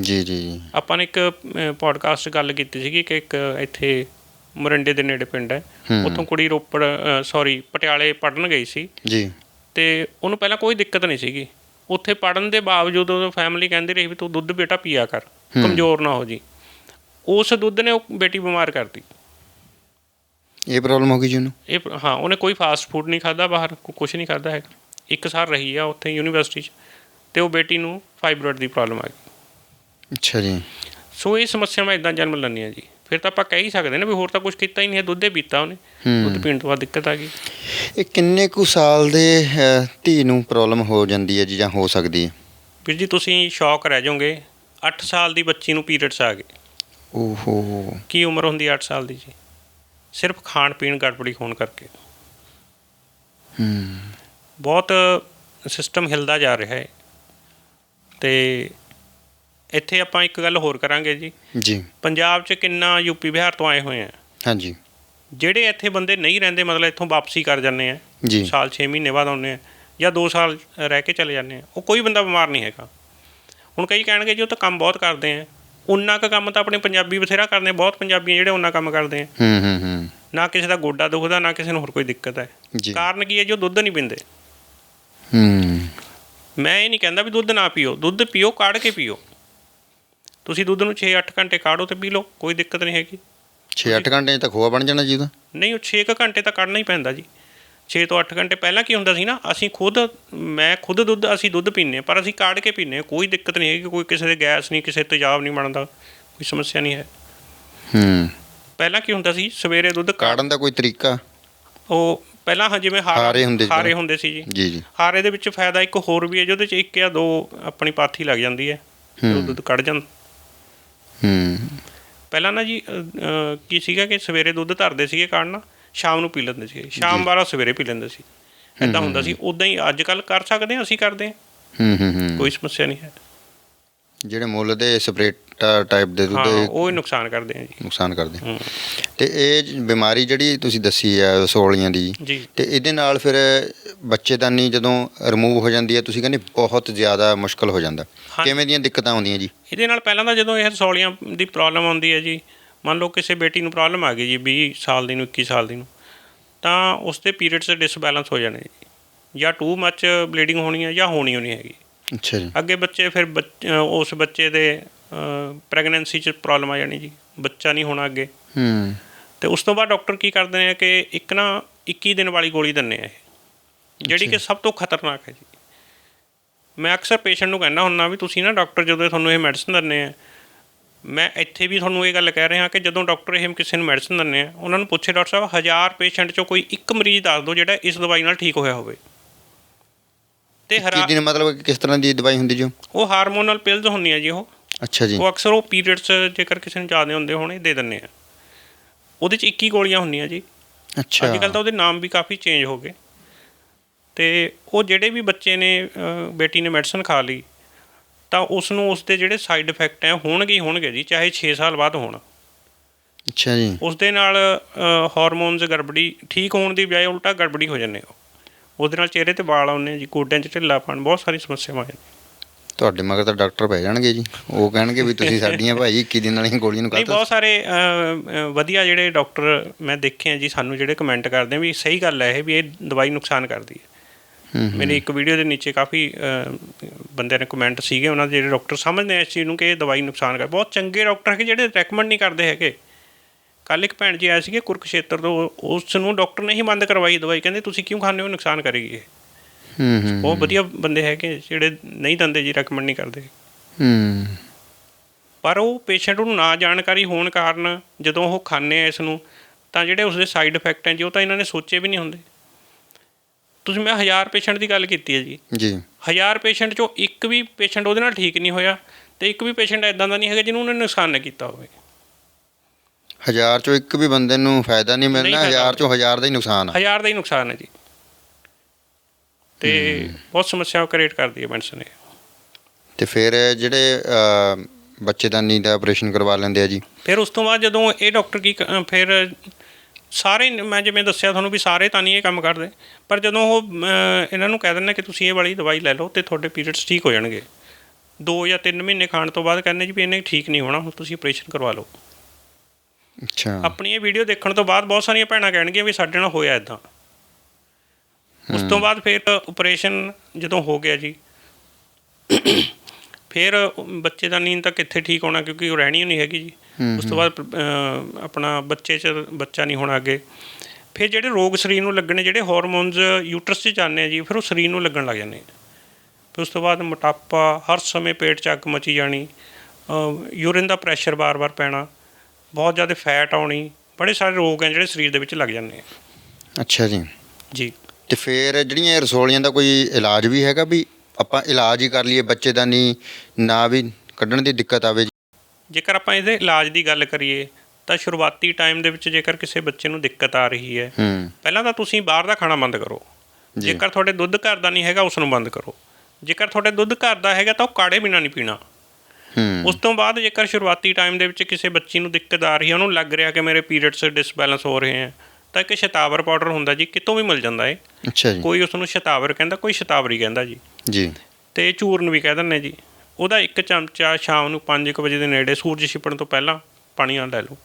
ਜੀ ਜੀ ਜੀ। ਆਪਾਂ ਨੇ ਇੱਕ ਪੋਡਕਾਸਟ ਗੱਲ ਕੀਤੀ ਸੀਗੀ ਕਿ ਇੱਕ ਇੱਥੇ ਮਰੰਡੇ ਦੇ ਨੇੜੇ ਪਿੰਡ ਹੈ। ਹੂੰ। ਉੱਥੋਂ ਕੁੜੀ ਰੋਪੜ ਸੌਰੀ ਪਟਿਆਲੇ ਪੜਨ ਗਈ ਸੀ। ਜੀ। ਤੇ ਉਹਨੂੰ ਪਹਿਲਾਂ ਕੋਈ ਦਿੱਕਤ ਨਹੀਂ ਸੀਗੀ। ਉੱਥੇ ਪੜਨ ਦੇ ਬਾਵਜੂਦ ਉਹ ਫੈਮਿਲੀ ਕਹਿੰਦੀ ਰਹੀ ਵੀ ਤੂੰ ਦੁੱਧ ਬੇਟਾ ਪੀਆ ਕਰ ਕਮਜ਼ੋਰ ਨਾ ਹੋ ਜੀ। ਉਸ ਦੁੱਧ ਨੇ ਉਹ ਬੇਟੀ ਬਿਮਾਰ ਕਰਤੀ। ਇਹ ਪ੍ਰੋਬਲਮ ਹੋ ਗਈ ਜੀ ਉਹਨੂੰ? ਇਹ ਹਾਂ ਉਹਨੇ ਕੋਈ ਫਾਸਟ ਫੂਡ ਨਹੀਂ ਖਾਦਾ ਬਾਹਰ ਕੁਝ ਨਹੀਂ ਖਾਦਾ ਹੈਗਾ। ਇੱਕ ਸਾਲ ਰਹੀ ਆ ਉੱਥੇ ਯੂਨੀਵਰਸਿਟੀ 'ਚ ਤੇ ਉਹ ਬੇਟੀ ਨੂੰ ਫਾਈਬਰੋਇਡ ਦੀ ਪ੍ਰੋਬਲਮ ਆ ਗਈ। ਅੱਛਾ ਜੀ। ਸੋ ਇਹ ਸਮੱਸਿਆਵਾਂ ਇਦਾਂ ਜਨਮ ਲੈਂਦੀਆਂ ਜੀ। ਫਿਰ ਤਾਂ ਆਪਾਂ ਕਹਿ ਹੀ ਸਕਦੇ ਨੇ ਵੀ ਹੋਰ ਤਾਂ ਕੁਝ ਕੀਤਾ ਹੀ ਨਹੀਂ ਹੈ ਦੁੱਧ ਹੀ ਪੀਤਾ ਉਹਨੇ। ਦੁੱਧ ਪੀਣ ਤੋਂ ਬਾਅਦ ਦਿੱਕਤ ਆ ਗਈ। ਇਹ ਕਿੰਨੇ ਕੁ ਸਾਲ ਦੇ ਧੀ ਨੂੰ ਪ੍ਰੋਬਲਮ ਹੋ ਜਾਂਦੀ ਹੈ ਜੀ ਜਾਂ ਹੋ ਸਕਦੀ ਹੈ? ਵੀਰ ਜੀ ਤੁਸੀਂ ਸ਼ੌਕ ਰਹਿ ਜਾਓਗੇ 8 ਸਾਲ ਦੀ ਬੱਚੀ ਨੂੰ ਪੀਰੀਅਡਸ ਆ ਗਏ। ਓਹੋ। ਕੀ ਉਮਰ ਹੁੰਦੀ ਹੈ 8 ਸਾਲ ਦੀ ਜੀ? ਸਿਰਫ ਖਾਣ ਪੀਣ ਗੜਬੜੀ ਹੋਣ ਕਰਕੇ। ਹੂੰ। ਬਹੁਤ ਸਿਸਟਮ ਹਿਲਦਾ ਜਾ ਰਿਹਾ ਹੈ। ਤੇ ਇੱਥੇ ਆਪਾਂ ਇੱਕ ਗੱਲ ਹੋਰ ਕਰਾਂਗੇ ਜੀ। ਜੀ। ਪੰਜਾਬ 'ਚ ਕਿੰਨਾ ਯੂਪੀ ਬਿਹਾਰ ਤੋਂ ਆਏ ਹੋਏ ਆ। ਹਾਂਜੀ। ਜਿਹੜੇ ਇੱਥੇ ਬੰਦੇ ਨਹੀਂ ਰਹਿੰਦੇ ਮਤਲਬ ਇੱਥੋਂ ਵਾਪਸੀ ਕਰ ਜਾਂਦੇ ਆ ਜੀ। ਸਾਲ 6 ਮਹੀਨੇ ਬਾਅਦ ਆਉਂਦੇ ਆ ਜਾਂ 2 ਸਾਲ ਰਹਿ ਕੇ ਚਲੇ ਜਾਂਦੇ ਆ ਉਹ ਕੋਈ ਬੰਦਾ ਬਿਮਾਰ ਨਹੀਂ ਹੈਗਾ। ਹੁਣ ਕਈ ਕਹਿਣਗੇ ਜੀ ਉਹ ਤਾਂ ਕੰਮ ਬਹੁਤ ਕਰਦੇ ਆ। ਉਨਾ ਕੁ ਕੰਮ ਤਾਂ ਆਪਣੇ ਪੰਜਾਬੀ ਬਥੇਰਾ ਕਰਦੇ ਆ, ਬਹੁਤ ਪੰਜਾਬੀ ਜਿਹੜੇ ਉਨਾ ਕੰਮ ਕਰਦੇ ਆ। ਹੂੰ ਹੂੰ ਹੂੰ। ਨਾ ਕਿਸੇ ਦਾ ਗੋਡਾ ਦੁਖਦਾ ਨਾ ਕਿਸੇ ਨੂੰ ਹੋਰ ਕੋਈ ਦਿੱਕਤ ਹੈ। ਕਾਰਨ ਕੀ ਹੈ ਜੋ ਦੁੱਧ ਨਹੀਂ ਪੀਂਦੇ। ਹੂੰ। ਮੈਂ ਇਹ ਨਹੀਂ ਕਹਿੰਦਾ ਵੀ ਦੁੱਧ ਨਾ ਪੀਓ ਦੁੱਧ ਪੀਓ ਕਾੜ ਕੇ ਪੀਓ। ਤੁਸੀਂ ਦੁੱਧ ਨੂੰ 6-8 ਘੰਟੇ ਕਾੜੋ ਤੇ ਪੀ ਲਓ ਕੋਈ ਦਿੱਕਤ ਨਹੀਂ ਹੈਗੀ। 6-8 ਘੰਟੇ ਤਾਂ ਖੋਆ ਬਣ ਜਾਣਾ ਜੀ ਉਹਦਾ ਨਹੀਂ ਉਹ 6 ਘੰਟੇ ਤਾਂ ਕੱਢਣਾ ਹੀ ਪੈਂਦਾ ਜੀ। 6 ਤੋਂ 8 ਘੰਟੇ ਪਹਿਲਾਂ ਕੀ ਹੁੰਦਾ ਸੀ ਨਾ ਅਸੀਂ ਖੁਦ ਮੈਂ ਖੁਦ ਦੁੱਧ ਅਸੀਂ ਦੁੱਧ ਪੀਂਦੇ ਹਾਂ ਪਰ ਅਸੀਂ ਕਾੜ ਕੇ ਪੀਂਦੇ ਕੋਈ ਦਿੱਕਤ ਨਹੀਂ ਹੈਗੀ ਕੋਈ ਕਿਸੇ ਦੇ ਗੈਸ ਨਹੀਂ ਕਿਸੇ ਤੇਜ਼ਾਬ ਨਹੀਂ ਬਣਦਾ ਕੋਈ ਸਮੱਸਿਆ ਨਹੀਂ ਹੈ। ਹੂੰ। ਪਹਿਲਾਂ ਕੀ ਹੁੰਦਾ ਸੀ ਸਵੇਰੇ ਦੁੱਧ ਕਾੜ ਕਾੜਨ ਦਾ ਕੋਈ ਤਰੀਕਾ? ਉਹ ਪਹਿਲਾਂ ਹਾਂ ਜਿਵੇਂ ਹਾਰਾ- ਹੁੰਦੇ ਸੀ ਹਾਰੇ। ਹੁੰਦੇ ਸੀ ਜੀ। ਜੀ ਜੀ। ਹਾਰੇ ਦੇ ਵਿੱਚ ਫਾਇਦਾ ਇੱਕ ਹੋਰ ਵੀ ਹੈ ਜਿਹਦੇ ਚ ਇੱਕ ਜਾਂ ਦੋ ਆਪਣੀ ਪਾਥੀ ਲੱਗ ਜਾਂਦੀ ਹੈ ਤੇ। ਦੁੱਧ ਕੱਢ ਜਾਂ ਹੂੰ। ਪਹਿਲਾਂ ਨਾ ਜੀ ਕੀ ਸੀਗਾ ਕਿ ਸਵੇਰੇ ਦੁੱਧ ਧਰਦੇ ਸੀਗੇ ਕਾੜਨਾ ਸ਼ਾਮ ਨੂੰ ਪੀ ਲੈਂਦੇ ਸੀ ਸ਼ਾਮ ਵਾਲਾ ਸਵੇਰੇ ਪੀ ਲੈਂਦੇ ਸੀ। ਇਦਾਂ ਹੁੰਦਾ ਸੀ। ਉਦਾਂ ਹੀ ਅੱਜ ਕੱਲ ਕਰ ਸਕਦੇ ਹਾਂ ਅਸੀਂ ਕਰਦੇ ਹਾਂ। ਹੂੰ ਹੂੰ ਹੂੰ। ਕੋਈ ਸਮੱਸਿਆ ਨਹੀਂ ਹੈ। ਜਿਹੜੇ ਮੁੱਲ ਦੇ ਸਪਰੇਟਾ ਟਾਈਪ ਦੇ ਦੁੱਧ ਹਾਂ ਇਹ ਉਹ ਹੀ ਨੁਕਸਾਨ ਕਰਦੇ ਆ ਜੀ। ਨੁਕਸਾਨ ਕਰਦੇ ਹੂੰ। ਤੇ ਇਹ ਬਿਮਾਰੀ ਜਿਹੜੀ ਤੁਸੀਂ ਦੱਸੀ ਆ ਰਸੋਲੀਆਂ ਦੀ ਜੀ। ਤੇ ਇਹਦੇ ਨਾਲ ਫਿਰ ਬੱਚੇਦਾਨੀ ਜਦੋਂ ਰਿਮੂਵ ਹੋ ਜਾਂਦੀ ਹੈ ਤੁਸੀਂ ਕਹਿੰਦੇ ਬਹੁਤ ਜ਼ਿਆਦਾ ਮੁਸ਼ਕਲ ਹੋ ਜਾਂਦਾ। ਹਾਂ। ਕਿਵੇਂ ਦੀਆਂ ਦਿੱਕਤਾਂ ਆਉਂਦੀਆਂ ਜੀ? ਇਹਦੇ ਨਾਲ ਪਹਿਲਾਂ ਤਾਂ ਜਦੋਂ ਇਹ ਰਸੌਲੀਆਂ ਦੀ ਪ੍ਰੋਬਲਮ ਆਉਂਦੀ ਹੈ ਜੀ ਮੰਨ ਲਓ ਕਿਸੇ ਬੇਟੀ ਨੂੰ ਪ੍ਰੋਬਲਮ ਆ ਗਈ ਜੀ 20 ਸਾਲ ਦੀ ਨੂੰ 21 ਸਾਲ ਦੀ ਨੂੰ ਤਾਂ ਉਸ ਦੇ ਪੀਰੀਅਡਸ ਡਿਸਬੈਲੈਂਸ ਹੋ ਜਾਣੇ ਜੀ। ਜਾਂ ਟੂ ਮੱਚ ਬਲੀਡਿੰਗ ਹੋਣੀ ਹੈ ਜਾਂ ਹੋਣੀ ਹੋਣੀ ਹੈਗੀ। ਅੱਛਾ ਜੀ। ਅੱਗੇ ਬੱਚੇ ਫਿਰ ਉਸ ਬੱਚੇ ਦੇ ਪ੍ਰੈਗਨੈਂਸੀ 'ਚ ਪ੍ਰੋਬਲਮ ਆ ਜਾਣੀ ਜੀ। ਬੱਚਾ ਨਹੀਂ ਹੋਣਾ ਅੱਗੇ। ਹੂੰ। ਤੇ ਉਸ ਤੋਂ ਬਾਅਦ ਡਾਕਟਰ ਕੀ ਕਰਦੇ ਨੇ ਕਿ ਇੱਕ ਨਾ 21 ਦਿਨ ਵਾਲੀ ਗੋਲੀ ਦਿੰਦੇ ਆ ਇਹ। ਜਿਹੜੀ ਕਿ ਸਭ ਤੋਂ ਖਤਰਨਾਕ ਹੈ ਜੀ। ਮੈਂ ਅਕਸਰ ਪੇਸ਼ੈਂਟ ਨੂੰ ਕਹਿੰਦਾ ਹੁੰਦਾ ਵੀ ਤੁਸੀਂ ਨਾ ਡਾਕਟਰ ਜਦੋਂ ਤੁਹਾਨੂੰ ਇਹ ਮੈਡੀਸਨ ਦਿੰਦੇ ਆ ਮੈਂ ਇੱਥੇ ਵੀ ਤੁਹਾਨੂੰ ਇਹ ਗੱਲ ਕਹਿ ਰਿਹਾ ਕਿ ਜਦੋਂ ਡਾਕਟਰ ਇਹ ਕਿਸੇ ਨੂੰ ਮੈਡੀਸਨ ਦਿੰਦੇ ਆ ਉਹਨਾਂ ਨੂੰ ਪੁੱਛੇ ਡਾਕਟਰ ਸਾਹਿਬ ਹਜ਼ਾਰ ਪੇਸ਼ੈਂਟ ਚੋਂ ਕੋਈ ਇੱਕ ਮਰੀਜ਼ ਦੱਸ ਦਿਓ ਜਿਹੜਾ ਇਸ ਦਵਾਈ ਨਾਲ ਠੀਕ ਹੋਇਆ ਹੋਵੇ। ਤੇ ਹਰਾ ਦਿਨ ਮਤਲਬ ਕਿ ਕਿਸ ਤਰ੍ਹਾਂ ਦੀ ਦਵਾਈ ਹੁੰਦੀ ਜੋ ਉਹ? ਹਾਰਮੋਨਲ ਪਿਲਸ ਹੁੰਦੀਆਂ ਜੀ ਉਹ। ਅੱਛਾ ਜੀ। ਉਹ ਅਕਸਰ ਉਹ ਪੀਰੀਅਡਸ ਜੇਕਰ ਕਿਸੇ ਨੂੰ ਜ਼ਿਆਦਾ ਹੁੰਦੇ ਹੋਣੇ ਦੇ ਦਿੰਦੇ ਆ। ਉਹਦੇ ਚ 21 ਗੋਲੀਆਂ ਹੁੰਦੀਆਂ ਜੀ। ਅੱਛਾ। ਅੱਜ ਕੱਲ ਤਾਂ ਉਹਦੇ ਨਾਮ ਵੀ ਕਾਫੀ ਚੇਂਜ ਹੋ ਗਏ। ਤੇ ਉਹ ਜਿਹੜੇ ਵੀ ਬੱਚੇ ਨੇ ਬੇਟੀ ਨੇ ਮੈਡੀਸਨ ਖਾ ਲਈ ਤਾਂ ਉਸ ਨੂੰ ਉਸ ਦੇ ਜਿਹੜੇ ਸਾਈਡ ਇਫੈਕਟ ਹੈ ਹੋਣਗੇ ਹੀ ਹੋਣਗੇ ਜੀ ਚਾਹੇ 6 ਸਾਲ ਬਾਅਦ ਹੋਣ। ਅੱਛਾ ਜੀ। ਉਸ ਦੇ ਨਾਲ ਹਾਰਮੋਨਸ ਗੜਬੜੀ ਠੀਕ ਹੋਣ ਦੀ ਬਜਾਏ ਉਲਟਾ ਗੜਬੜੀ ਹੋ ਜਾਂਦੇ ਆ ਉਹਦੇ ਨਾਲ ਚਿਹਰੇ ਤੇ ਵਾਲ ਆਉਂਦੇ ਜੀ ਗੋਡਿਆਂ 'ਚ ਢਿੱਲਾਪਣ ਬਹੁਤ ਸਾਰੀ ਸਮੱਸਿਆਵਾਂ ਆ ਤੁਹਾਡੇ ਮਗਰ ਤਾਂ ਡਾਕਟਰ ਪੈ ਜਾਣਗੇ ਜੀ। ਉਹ ਕਹਿਣਗੇ ਵੀ ਤੁਸੀਂ [LAUGHS] ਸਾਡੀਆਂ ਭਾਈ 21 ਦਿਨ ਵਾਲੀਆਂ ਗੋਲੀਆਂ ਨੂੰ ਕਾਹਤੋਂ ਬਹੁਤ ਸਾਰੇ ਵਧੀਆ ਜਿਹੜੇ ਡਾਕਟਰ ਮੈਂ ਦੇਖੇ ਆ ਜੀ ਸਾਨੂੰ ਜਿਹੜੇ ਕਮੈਂਟ ਕਰਦੇ ਆ ਵੀ ਸਹੀ ਗੱਲ ਹੈ ਇਹ ਵੀ ਇਹ ਦਵਾਈ ਨੁਕਸਾਨ ਕਰਦੀ ਹੈ ਹੂੰ, ਹੂੰ। ਮੇਰੀ ਇੱਕ ਵੀਡੀਓ ਦੇ ਨੀਚੇ ਕਾਫੀ ਬੰਦਿਆਂ ਨੇ ਕਮੈਂਟ ਸੀਗੇ ਉਹਨਾਂ ਦੇ ਜਿਹੜੇ ਡਾਕਟਰ ਸਮਝਦੇ ਆ ਇਸ ਚੀਜ਼ ਨੂੰ ਕਿ ਇਹ ਦਵਾਈ ਨੁਕਸਾਨ ਕਰ ਬਹੁਤ ਚੰਗੇ ਡਾਕਟਰ ਹੈਗੇ ਜਿਹੜੇ ਰეკਮੈਂਡ ਨਹੀਂ ਕਰਦੇ ਹੈਗੇ। ਕੱਲ ਇੱਕ ਭੈਣ ਜੀ ਆਏ ਸੀਗੇ ਕੁਰਕਸ਼ੇਤਰ ਤੋਂ ਉਸ ਨੂੰ ਡਾਕਟਰ ਨੇ ਹੀ ਬੰਦ ਕਰਵਾਈ ਦਵਾਈ ਕਹਿੰਦੇ ਤੁਸੀਂ ਕਿਉਂ ਖਾਂਦੇ ਹੋ ਨੁਕਸਾਨ ਕਰੇਗੀ ਇਹ। ਹੂੰ ਹੂੰ ਬਹੁਤ ਵਧੀਆ ਬੰਦੇ ਹੈਗੇ ਜਿਹੜੇ ਨਹੀਂ ਦਿੰਦੇ ਜੀ ਰეკਮੈਂਡ ਨਹੀਂ ਕਰਦੇ। ਹੂੰ। ਪਰ ਉਹ ਪੇਸ਼ੈਂਟ ਨੂੰ ਨਾ ਜਾਣਕਾਰੀ ਹੋਣ ਕਾਰਨ ਜਦੋਂ ਉਹ ਖਾਂਦੇ ਆ ਇਸ ਨੂੰ ਤਾਂ ਜਿਹੜੇ ਉਸਦੇ ਸਾਈਡ ਇਫੈਕਟ ਹੈ ਜੀ ਉਹ ਤਾਂ ਇਹਨਾਂ ਨੇ ਸੋਚੇ ਵੀ ਨਹੀਂ ਹੁੰਦੇ। ਤੁਸੀਂ ਮੈਂ ਹਜ਼ਾਰ ਪੇਸ਼ੈਂਟ ਦੀ ਗੱਲ ਕੀਤੀ ਹੈ ਜੀ। ਜੀ। ਹਜ਼ਾਰ ਪੇਸ਼ੈਂਟ ਚੋਂ ਇੱਕ ਵੀ ਪੇਸ਼ੈਂਟ ਉਹਦੇ ਨਾਲ ਠੀਕ ਨਹੀਂ ਹੋਇਆ ਤੇ ਇੱਕ ਵੀ ਪੇਸ਼ੈਂਟ ਐਦਾਂ ਦਾ ਨਹੀਂ ਹੈਗਾ ਜਿਹਨੂੰ ਉਹਨੇ ਨੁਕਸਾਨ ਨਾ ਕੀਤਾ ਹੋਵੇ। ਹਜ਼ਾਰ ਚੋਂ ਇੱਕ ਵੀ ਬੰਦੇ ਨੂੰ ਫਾਇਦਾ ਨਹੀਂ ਮਿਲਣਾ ਫਾਇਦਾ ਹਜ਼ਾਰ ਚੋਂ ਹਜ਼ਾਰ ਦਾ ਹੀ ਨੁਕਸਾਨ ਆ। ਹਜ਼ਾਰ ਦਾ ਹੀ ਨੁਕਸਾਨ ਹੈ ਜੀ। ਤੇ ਬਹੁਤ ਸਮੱਸਿਆ ਕ੍ਰੀਏਟ ਕਰਦੀ ਹੈ ਮੈਡੀਸਨ ਇਹ। ਤੇ ਫਿਰ ਜਿਹੜੇ ਬੱਚੇਦਾਨੀ ਦਾ ਆਪਰੇਸ਼ਨ ਕਰਵਾ ਲੈਂਦੇ ਆ ਜੀ। ਫਿਰ ਉਸ ਤੋਂ ਬਾਅਦ ਜਦੋਂ ਇਹ ਡਾਕਟਰ ਕੀ ਫਿਰ ਸਾਰੇ ਨ- ਮੈਂ ਜਿਵੇਂ ਦੱਸਿਆ ਤੁਹਾਨੂੰ ਵੀ ਸਾਰੇ ਤਾਂ ਨਹੀਂ ਇਹ ਕੰਮ ਕਰਦੇ ਪਰ ਜਦੋਂ ਉਹ ਇਹਨਾਂ ਨੂੰ ਕਹਿ ਦਿੰਦੇ ਕਿ ਤੁਸੀਂ ਇਹ ਵਾਲੀ ਦਵਾਈ ਲੈ ਲਓ ਤੇ ਤੁਹਾਡੇ ਪੀਰੀਅਡਸ ਠੀਕ ਹੋ ਜਾਣਗੇ। 2 ਜਾਂ 3 ਮਹੀਨੇ ਖਾਣ ਤੋਂ ਬਾਅਦ ਕਹਿੰਦੇ ਜੀ ਵੀ ਇਹਨੇ ਠੀਕ ਨਹੀਂ ਹੋਣਾ ਹੁਣ ਤੁਸੀਂ ਆਪਰੇਸ਼ਨ ਕਰਵਾ ਲਓ। ਅੱਛਾ। ਆਪਣੀ ਇਹ ਵੀਡੀਓ ਦੇਖਣ ਤੋਂ ਬਾਅਦ ਬਹੁਤ ਸਾਰੀਆਂ ਭੈਣਾਂ ਕਹਿਣਗੀਆਂ ਵੀ ਸਾਡੇ ਨਾਲ ਹੋਇਆ ਇਦਾਂ ਉਸ ਤੋਂ ਬਾਅਦ ਫਿਰ ਆਪਰੇਸ਼ਨ ਜਦੋਂ ਹੋ ਗਿਆ ਜੀ ਫਿਰ ਬੱਚੇ ਦਾ ਨੀਂਦ ਤਾਂ ਕਿੱਥੇ ਠੀਕ ਹੋਣਾ ਕਿਉਂਕਿ ਉਹ ਰਹਿਣੀ ਨਹੀਂ ਹੈਗੀ ਜੀ। ਉਸ ਤੋਂ ਬਾਅਦ ਆਪਣਾ ਬੱਚੇ 'ਚ ਬੱਚਾ ਨਹੀਂ ਹੋਣਾ ਅੱਗੇ। ਫਿਰ ਜਿਹੜੇ ਰੋਗ ਸਰੀਰ ਨੂੰ ਲੱਗਣੇ ਜਿਹੜੇ ਹਾਰਮੋਨਸ ਯੂਟਰਸ 'ਚ ਜਾਂਦੇ ਆ ਜੀ ਫਿਰ ਉਹ ਸਰੀਰ ਨੂੰ ਲੱਗਣ ਲੱਗ ਜਾਂਦੇ ਫਿਰ ਉਸ ਤੋਂ ਬਾਅਦ ਮੋਟਾਪਾ ਹਰ ਸਮੇਂ ਪੇਟ 'ਚ ਅੱਗ ਮਚੀ ਜਾਣੀ ਯੂਰਿਨ ਦਾ ਪ੍ਰੈਸ਼ਰ ਬਾਰ-ਬਾਰ ਪੈਣਾ। ਬਹੁਤ ਜ਼ਿਆਦਾ ਫੈਟ ਆਉਣੀ ਬੜੇ ਸਾਰੇ ਰੋਗ ਆ ਜਿਹੜੇ ਸਰੀਰ ਦੇ ਵਿੱਚ ਲੱਗ ਜਾਂਦੇ ਆ। ਅੱਛਾ ਜੀ। ਜੀ। ਤੇ ਫਿਰ ਜਿਹੜੀਆਂ ਰਸੋਲੀਆਂ ਦਾ ਕੋਈ ਇਲਾਜ ਵੀ ਹੈਗਾ ਵੀ ਆਪਾਂ ਇਲਾਜ ਹੀ ਕਰ ਲਈਏ ਬੱਚੇਦਾਨੀ ਨਾ ਵੀ ਕੱਢਣ ਦੀ ਦਿੱਕਤ ਆਵੇ ਜੀ? ਜੇਕਰ ਆਪਾਂ ਇਹਦੇ ਇਲਾਜ ਦੀ ਗੱਲ ਕਰੀਏ ਤਾਂ ਸ਼ੁਰੂਆਤੀ ਟਾਈਮ ਦੇ ਵਿੱਚ ਜੇਕਰ ਕਿਸੇ ਬੱਚੇ ਨੂੰ ਦਿੱਕਤ ਆ ਰਹੀ ਹੈ ਹੂੰ। ਪਹਿਲਾਂ ਤਾਂ ਤੁਸੀਂ ਬਾਹਰ ਦਾ ਖਾਣਾ ਬੰਦ ਕਰੋ। ਜੇਕਰ ਤੁਹਾਡੇ ਦੁੱਧ ਘਰ ਦਾ ਨਹੀਂ ਹੈਗਾ ਉਸ ਨੂੰ ਬੰਦ ਕਰੋ। ਜੇਕਰ ਤੁਹਾਡੇ ਦੁੱਧ ਘਰ ਦਾ ਹੈਗਾ ਤਾਂ ਉਹ ਕਾੜੇ ਬਿਨਾਂ ਨਹੀਂ ਪੀਣਾ। ਹੂੰ ਉਸ ਤੋਂ ਬਾਅਦ ਜੇਕਰ ਸ਼ੁਰੂਆਤੀ ਟਾਈਮ ਦੇ ਵਿੱਚ ਕਿਸੇ ਬੱਚੀ ਨੂੰ ਦਿੱਕਤ ਆ ਰਹੀ ਹੈ ਉਹਨੂੰ ਲੱਗ ਰਿਹਾ ਕਿ ਮੇਰੇ ਪੀਰੀਅਡਸ ਡਿਸਬੈਲੈਂਸ ਹੋ ਰਹੇ ਹੈ ਤਾਂ ਇੱਕ ਸ਼ਤਾਵਰ ਪਾਊਡਰ ਹੁੰਦਾ ਜੀ ਕਿਤੋਂ ਵੀ ਮਿਲ ਜਾਂਦਾ ਹੈ ਅੱਛਾ ਜੀ। ਕੋਈ ਉਸ ਨੂੰ ਸ਼ਤਾਵਰ ਕਹਿੰਦਾ ਕੋਈ ਸ਼ਤਾਵਰੀ ਕਹਿੰਦਾ ਜੀ। ਜੀ। ਤੇ ਚੂਰਨ ਵੀ ਕਹਿ ਦਿੰਦੇ ਜੀ। ਉਹਦਾ ਇੱਕ ਚਮਚਾ ਸ਼ਾਮ ਨੂੰ 5 ਵਜੇ ਦੇ ਨੇੜੇ ਸੂਰਜ ਛਿਪਣ ਤੋਂ ਪਹਿਲਾਂ ਪਾਣੀ ਨਾਲ ਲੈ ਲਓ।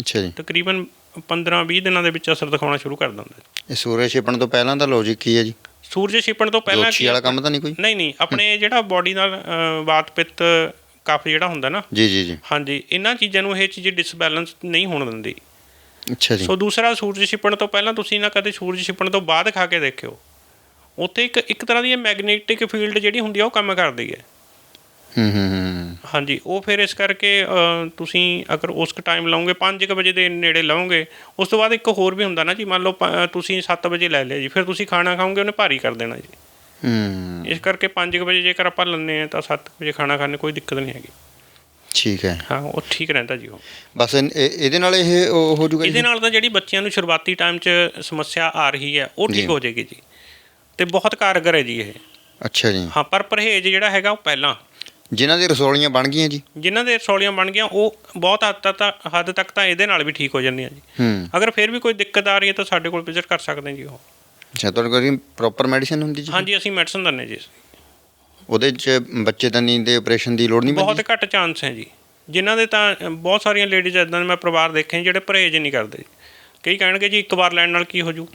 ਅੱਛਾ ਜੀ। ਤਕਰੀਬਨ 15-20 ਦਿਨਾਂ ਦੇ ਵਿੱਚ ਅਸਰ ਦਿਖਾਉਣਾ ਸ਼ੁਰੂ ਕਰ ਦਿੰਦਾ। ਇਹ ਸੂਰਜ ਛਿਪਣ ਤੋਂ ਪਹਿਲਾਂ ਦਾ ਲੌਜੀਕ ਕੀ ਹੈ ਜੀ? ਸੂਰਜ ਛਿਪਣ ਤੋਂ ਪਹਿਲਾਂ ਜੋਤਸ਼ੀ ਵਾਲਾ ਕੰਮ ਤਾਂ ਨਹੀਂ ਕੋਈ? ਨਹੀਂ ਨਹੀਂ ਆਪਣੇ ਜਿਹੜਾ ਬਾਡੀ ਨਾਲ ਵਾਤ ਪਿੱਤ ਕਫ ਜਿਹੜਾ ਹੁੰਦਾ ਨਾ। ਜੀ ਜੀ ਜੀ। ਹਾਂਜੀ ਇਹਨਾਂ ਚੀਜ਼ਾਂ ਨੂੰ ਇਹ ਚੀਜ਼ ਡਿਸਬੈਲੈਂਸ ਨਹੀਂ ਹੋਣ ਦਿੰਦੀ। ਅੱਛਾ ਜੀ। ਸੋ ਦੂਸਰਾ ਸੂਰਜ ਛਿਪਣ ਤੋਂ ਪਹਿਲਾਂ ਤੁਸੀਂ ਨਾ ਕਦੇ ਸੂਰਜ ਛਿਪਣ ਤੋਂ ਬਾਅਦ ਖਾ ਕੇ ਦੇਖਿਓ। ਉੱਥੇ ਇੱਕ ਇੱਕ ਤਰ੍ਹਾਂ ਦੀ ਮੈਗਨੈਟਿਕ ਫੀਲਡ ਜਿਹੜੀ ਹੁੰਦੀ ਆ ਉਹ ਕੰਮ ਕਰਦੀ ਹੈ। ਹੂੰ ਹੂੰ ਹਾਂਜੀ ਉਹ ਫਿਰ ਇਸ ਕਰਕੇ ਤੁਸੀਂ ਅਗਰ ਉਸ ਟਾਈਮ ਲਾਉਂਗੇ 5 ਵਜੇ ਦੇ ਨੇੜੇ ਲਾਉਂਗੇ ਉਸ ਤੋਂ ਬਾਅਦ ਇੱਕ ਹੋਰ ਵੀ ਹੁੰਦਾ ਨਾ ਜੀ ਮੰਨ ਲਓ ਤੁਸੀਂ 7 ਵਜੇ ਲੈ ਲਿਆ ਜੀ ਫਿਰ ਤੁਸੀਂ ਖਾਣਾ ਖਾਓਗੇ ਉਹਨੇ ਭਾਰੀ ਕਰ ਦੇਣਾ ਜੀ। ਹੂੰ। ਇਸ ਕਰਕੇ 5 ਵਜੇ ਜੇਕਰ ਆਪਾਂ ਲੈਂਦੇ ਆ ਤਾਂ 7 ਵਜੇ ਖਾਣਾ ਖਾਣੇ ਕੋਈ ਦਿੱਕਤ ਨਹੀਂ ਹੈਗੀ। ਠੀਕ ਹੈ। ਹਾਂ ਉਹ ਠੀਕ ਰਹਿੰਦਾ ਜੀ ਉਹ। ਬਸ ਇਹ- ਇਹ- ਇਹਦੇ ਨਾਲ ਇਹ ਹੋ ਜੂਗਾ ਇਹਦੇ ਨਾਲ ਤਾਂ ਜਿਹੜੀ ਬੱਚਿਆਂ ਨੂੰ ਸ਼ੁਰੂਆਤੀ ਟਾਈਮ 'ਚ ਸਮੱਸਿਆ ਆ ਰਹੀ ਹੈ ਉਹ। ਠੀਕ ਹੋ ਜਾਏਗੀ ਜੀ। ਤੇ ਬਹੁਤ ਕਾਰਗਰ ਹੈ ਜੀ ਇਹ। ਅੱਛਾ ਜੀ। ਹਾਂ ਪਰ ਪਰਹੇਜ਼ ਜਿਹੜਾ ਹੈਗਾ ਉਹ ਪਹਿਲਾਂ। ਜਿਨ੍ਹਾਂ ਦੀ ਰਸੋਲੀਆਂ ਬਣ ਗਈਆਂ ਜੀ? ਜਿਨ੍ਹਾਂ ਦੇ ਰਸੌਲੀਆਂ ਬਣ ਗਈਆਂ ਉਹ ਬਹੁਤ ਹੱਦ ਤੱਕ ਹੱਦ ਤੱਕ ਤਾਂ ਇਹਦੇ ਨਾਲ ਵੀ ਠੀਕ ਹੋ ਜਾਂਦੀਆਂ ਜੀ। ਹੂੰ। ਅਗਰ ਫਿਰ ਵੀ ਕੋਈ ਦਿੱਕਤ ਆ ਰਹੀ ਹੈ ਤਾਂ ਸਾਡੇ ਕੋਲ ਵਿਜ਼ਿਟ ਕਰ ਸਕਦੇ ਜੀ ਉਹ। ਅੱਛਾ ਤੁਹਾਡੇ ਕੋਲ ਪ੍ਰੋਪਰ ਮੈਡੀਸਿਨ ਹੁੰਦੀ ਜੀ? ਹਾਂਜੀ ਅਸੀਂ ਮੈਡੀਸਨ ਦਿੰਦੇ ਜੀ। ਉਹਦੇ ਚ ਬੱਚੇ ਦਾ ਨੀਂਦ ਦੇ ਆਪਰੇਸ਼ਨ ਦੀ ਲੋੜ ਨਹੀਂ ਬਹੁਤ ਘੱਟ ਚਾਂਸ ਹੈ ਜੀ। ਜਿਨ੍ਹਾਂ ਦੇ ਤਾਂ ਬਹੁਤ ਸਾਰੀਆਂ ਲੇਡੀਜ਼ ਇਦਾਂ ਦੇ ਮੈਂ ਪਰਿਵਾਰ ਦੇਖੇ ਜਿਹੜੇ ਪਰਹੇਜ਼ ਨਹੀਂ ਕਰਦੇ। ਕਈ ਕਹਿਣਗੇ ਜੀ ਇੱਕ ਵਾਰ ਲੈਣ ਨਾਲ ਕੀ ਹੋ ਜੂ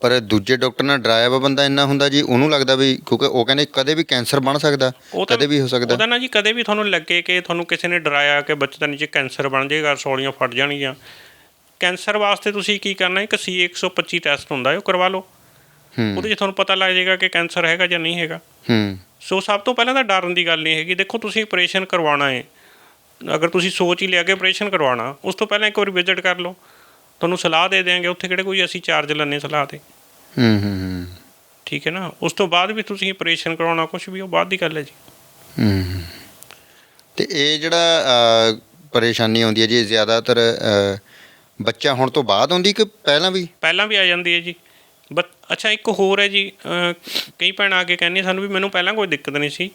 ਪਰ ਦੂਜੇ ਡਾਕਟਰ ਨਾਲ ਡਰਾਇਆ ਵਾ ਬੰਦਾ ਇੰਨਾ ਹੁੰਦਾ ਜੀ ਉਹਨੂੰ ਲੱਗਦਾ ਵੀ ਕਿਉਂਕਿ ਉਹ ਕਹਿੰਦੇ ਕਦੇ ਵੀ ਕੈਂਸਰ ਬਣ ਸਕਦਾ ਕਦੇ ਵੀ ਹੋ ਸਕਦਾ। ਉਹਦਾ ਨਾ ਜੀ ਕਦੇ ਵੀ ਤੁਹਾਨੂੰ ਲੱਗੇ ਕਿ ਤੁਹਾਨੂੰ ਕਿਸੇ ਨੇ ਡਰਾਇਆ ਕਿ ਬੱਚੇ ਦਾ ਨੀਚੇ ਕੈਂਸਰ ਬਣ ਜਾਏਗਾ ਰਸੌਲੀਆਂ ਫਟ ਜਾਣਗੀਆਂ। ਕੈਂਸਰ ਵਾਸਤੇ ਤੁਸੀਂ ਕੀ ਕਰਨਾ? ਇੱਕ C125 ਟੈਸਟ ਹੁੰਦਾ ਹੈ ਉਹ ਕਰਵਾ ਲਓ। ਹੂੰ। ਉਹਦੇ 'ਚ ਤੁਹਾਨੂੰ ਪਤਾ ਲੱਗ ਜਾਏਗਾ ਕਿ ਕੈਂਸਰ ਹੈਗਾ ਜਾਂ ਨਹੀਂ ਹੈਗਾ। ਹੂੰ। ਸੋ ਸਭ ਤੋਂ ਪਹਿਲਾਂ ਤਾਂ ਡਰਨ ਦੀ ਗੱਲ ਨਹੀਂ ਹੈਗੀ। ਦੇਖੋ ਤੁਸੀਂ ਆਪਰੇਸ਼ਨ ਕਰਵਾਉਣਾ ਹੈ। ਅਗਰ ਤੁਸੀਂ ਸੋਚ ਹੀ ਲਿਆ ਕਿ ਆਪਰੇਸ਼ਨ ਕਰਵਾਉਣਾ ਉਸ ਤੋਂ ਪਹਿਲਾਂ ਇੱਕ ਵਾਰੀ ਵਿਜ਼ਿਟ ਕਰ ਲਓ। ਤੁਹਾਨੂੰ ਸਲਾਹ ਦੇ ਦੇਵਾਂਗੇ ਉੱਥੇ ਕਿਹੜੇ ਕੋਈ ਅਸੀਂ ਚਾਰਜ ਲੈਣੇ ਸਲਾਹ ਤੇ। ਹੂੰ ਹੂੰ ਹੂੰ। ਠੀਕ ਹੈ ਨਾ? ਉਸ ਤੋਂ ਬਾਅਦ ਵੀ ਤੁਸੀਂ ਆਪਰੇਸ਼ਨ ਕਰਵਾਉਣਾ ਕੁਝ ਵੀ ਉਹ ਬਾਅਦ ਦੀ ਗੱਲ ਹੈ ਜੀ। ਹੂੰ ਤੇ ਇਹ ਜਿਹੜਾ ਪਰੇਸ਼ਾਨੀ ਆਉਂਦੀ ਹੈ ਜੀ ਜ਼ਿਆਦਾਤਰ ਬੱਚਾ ਹੋਣ ਤੋਂ ਬਾਅਦ ਆਉਂਦੀ ਕਿ ਪਹਿਲਾਂ ਵੀ? ਪਹਿਲਾਂ ਵੀ ਆ ਜਾਂਦੀ ਹੈ ਜੀ। ਬਟ ਅੱਛਾ ਇੱਕ ਹੋਰ ਹੈ ਜੀ ਅਹ ਕਈ ਭੈਣਾਂ ਆ ਕੇ ਕਹਿੰਦੀਆਂ ਸਾਨੂੰ ਵੀ ਮੈਨੂੰ ਪਹਿਲਾਂ ਕੋਈ ਦਿੱਕਤ ਨਹੀਂ ਸੀ।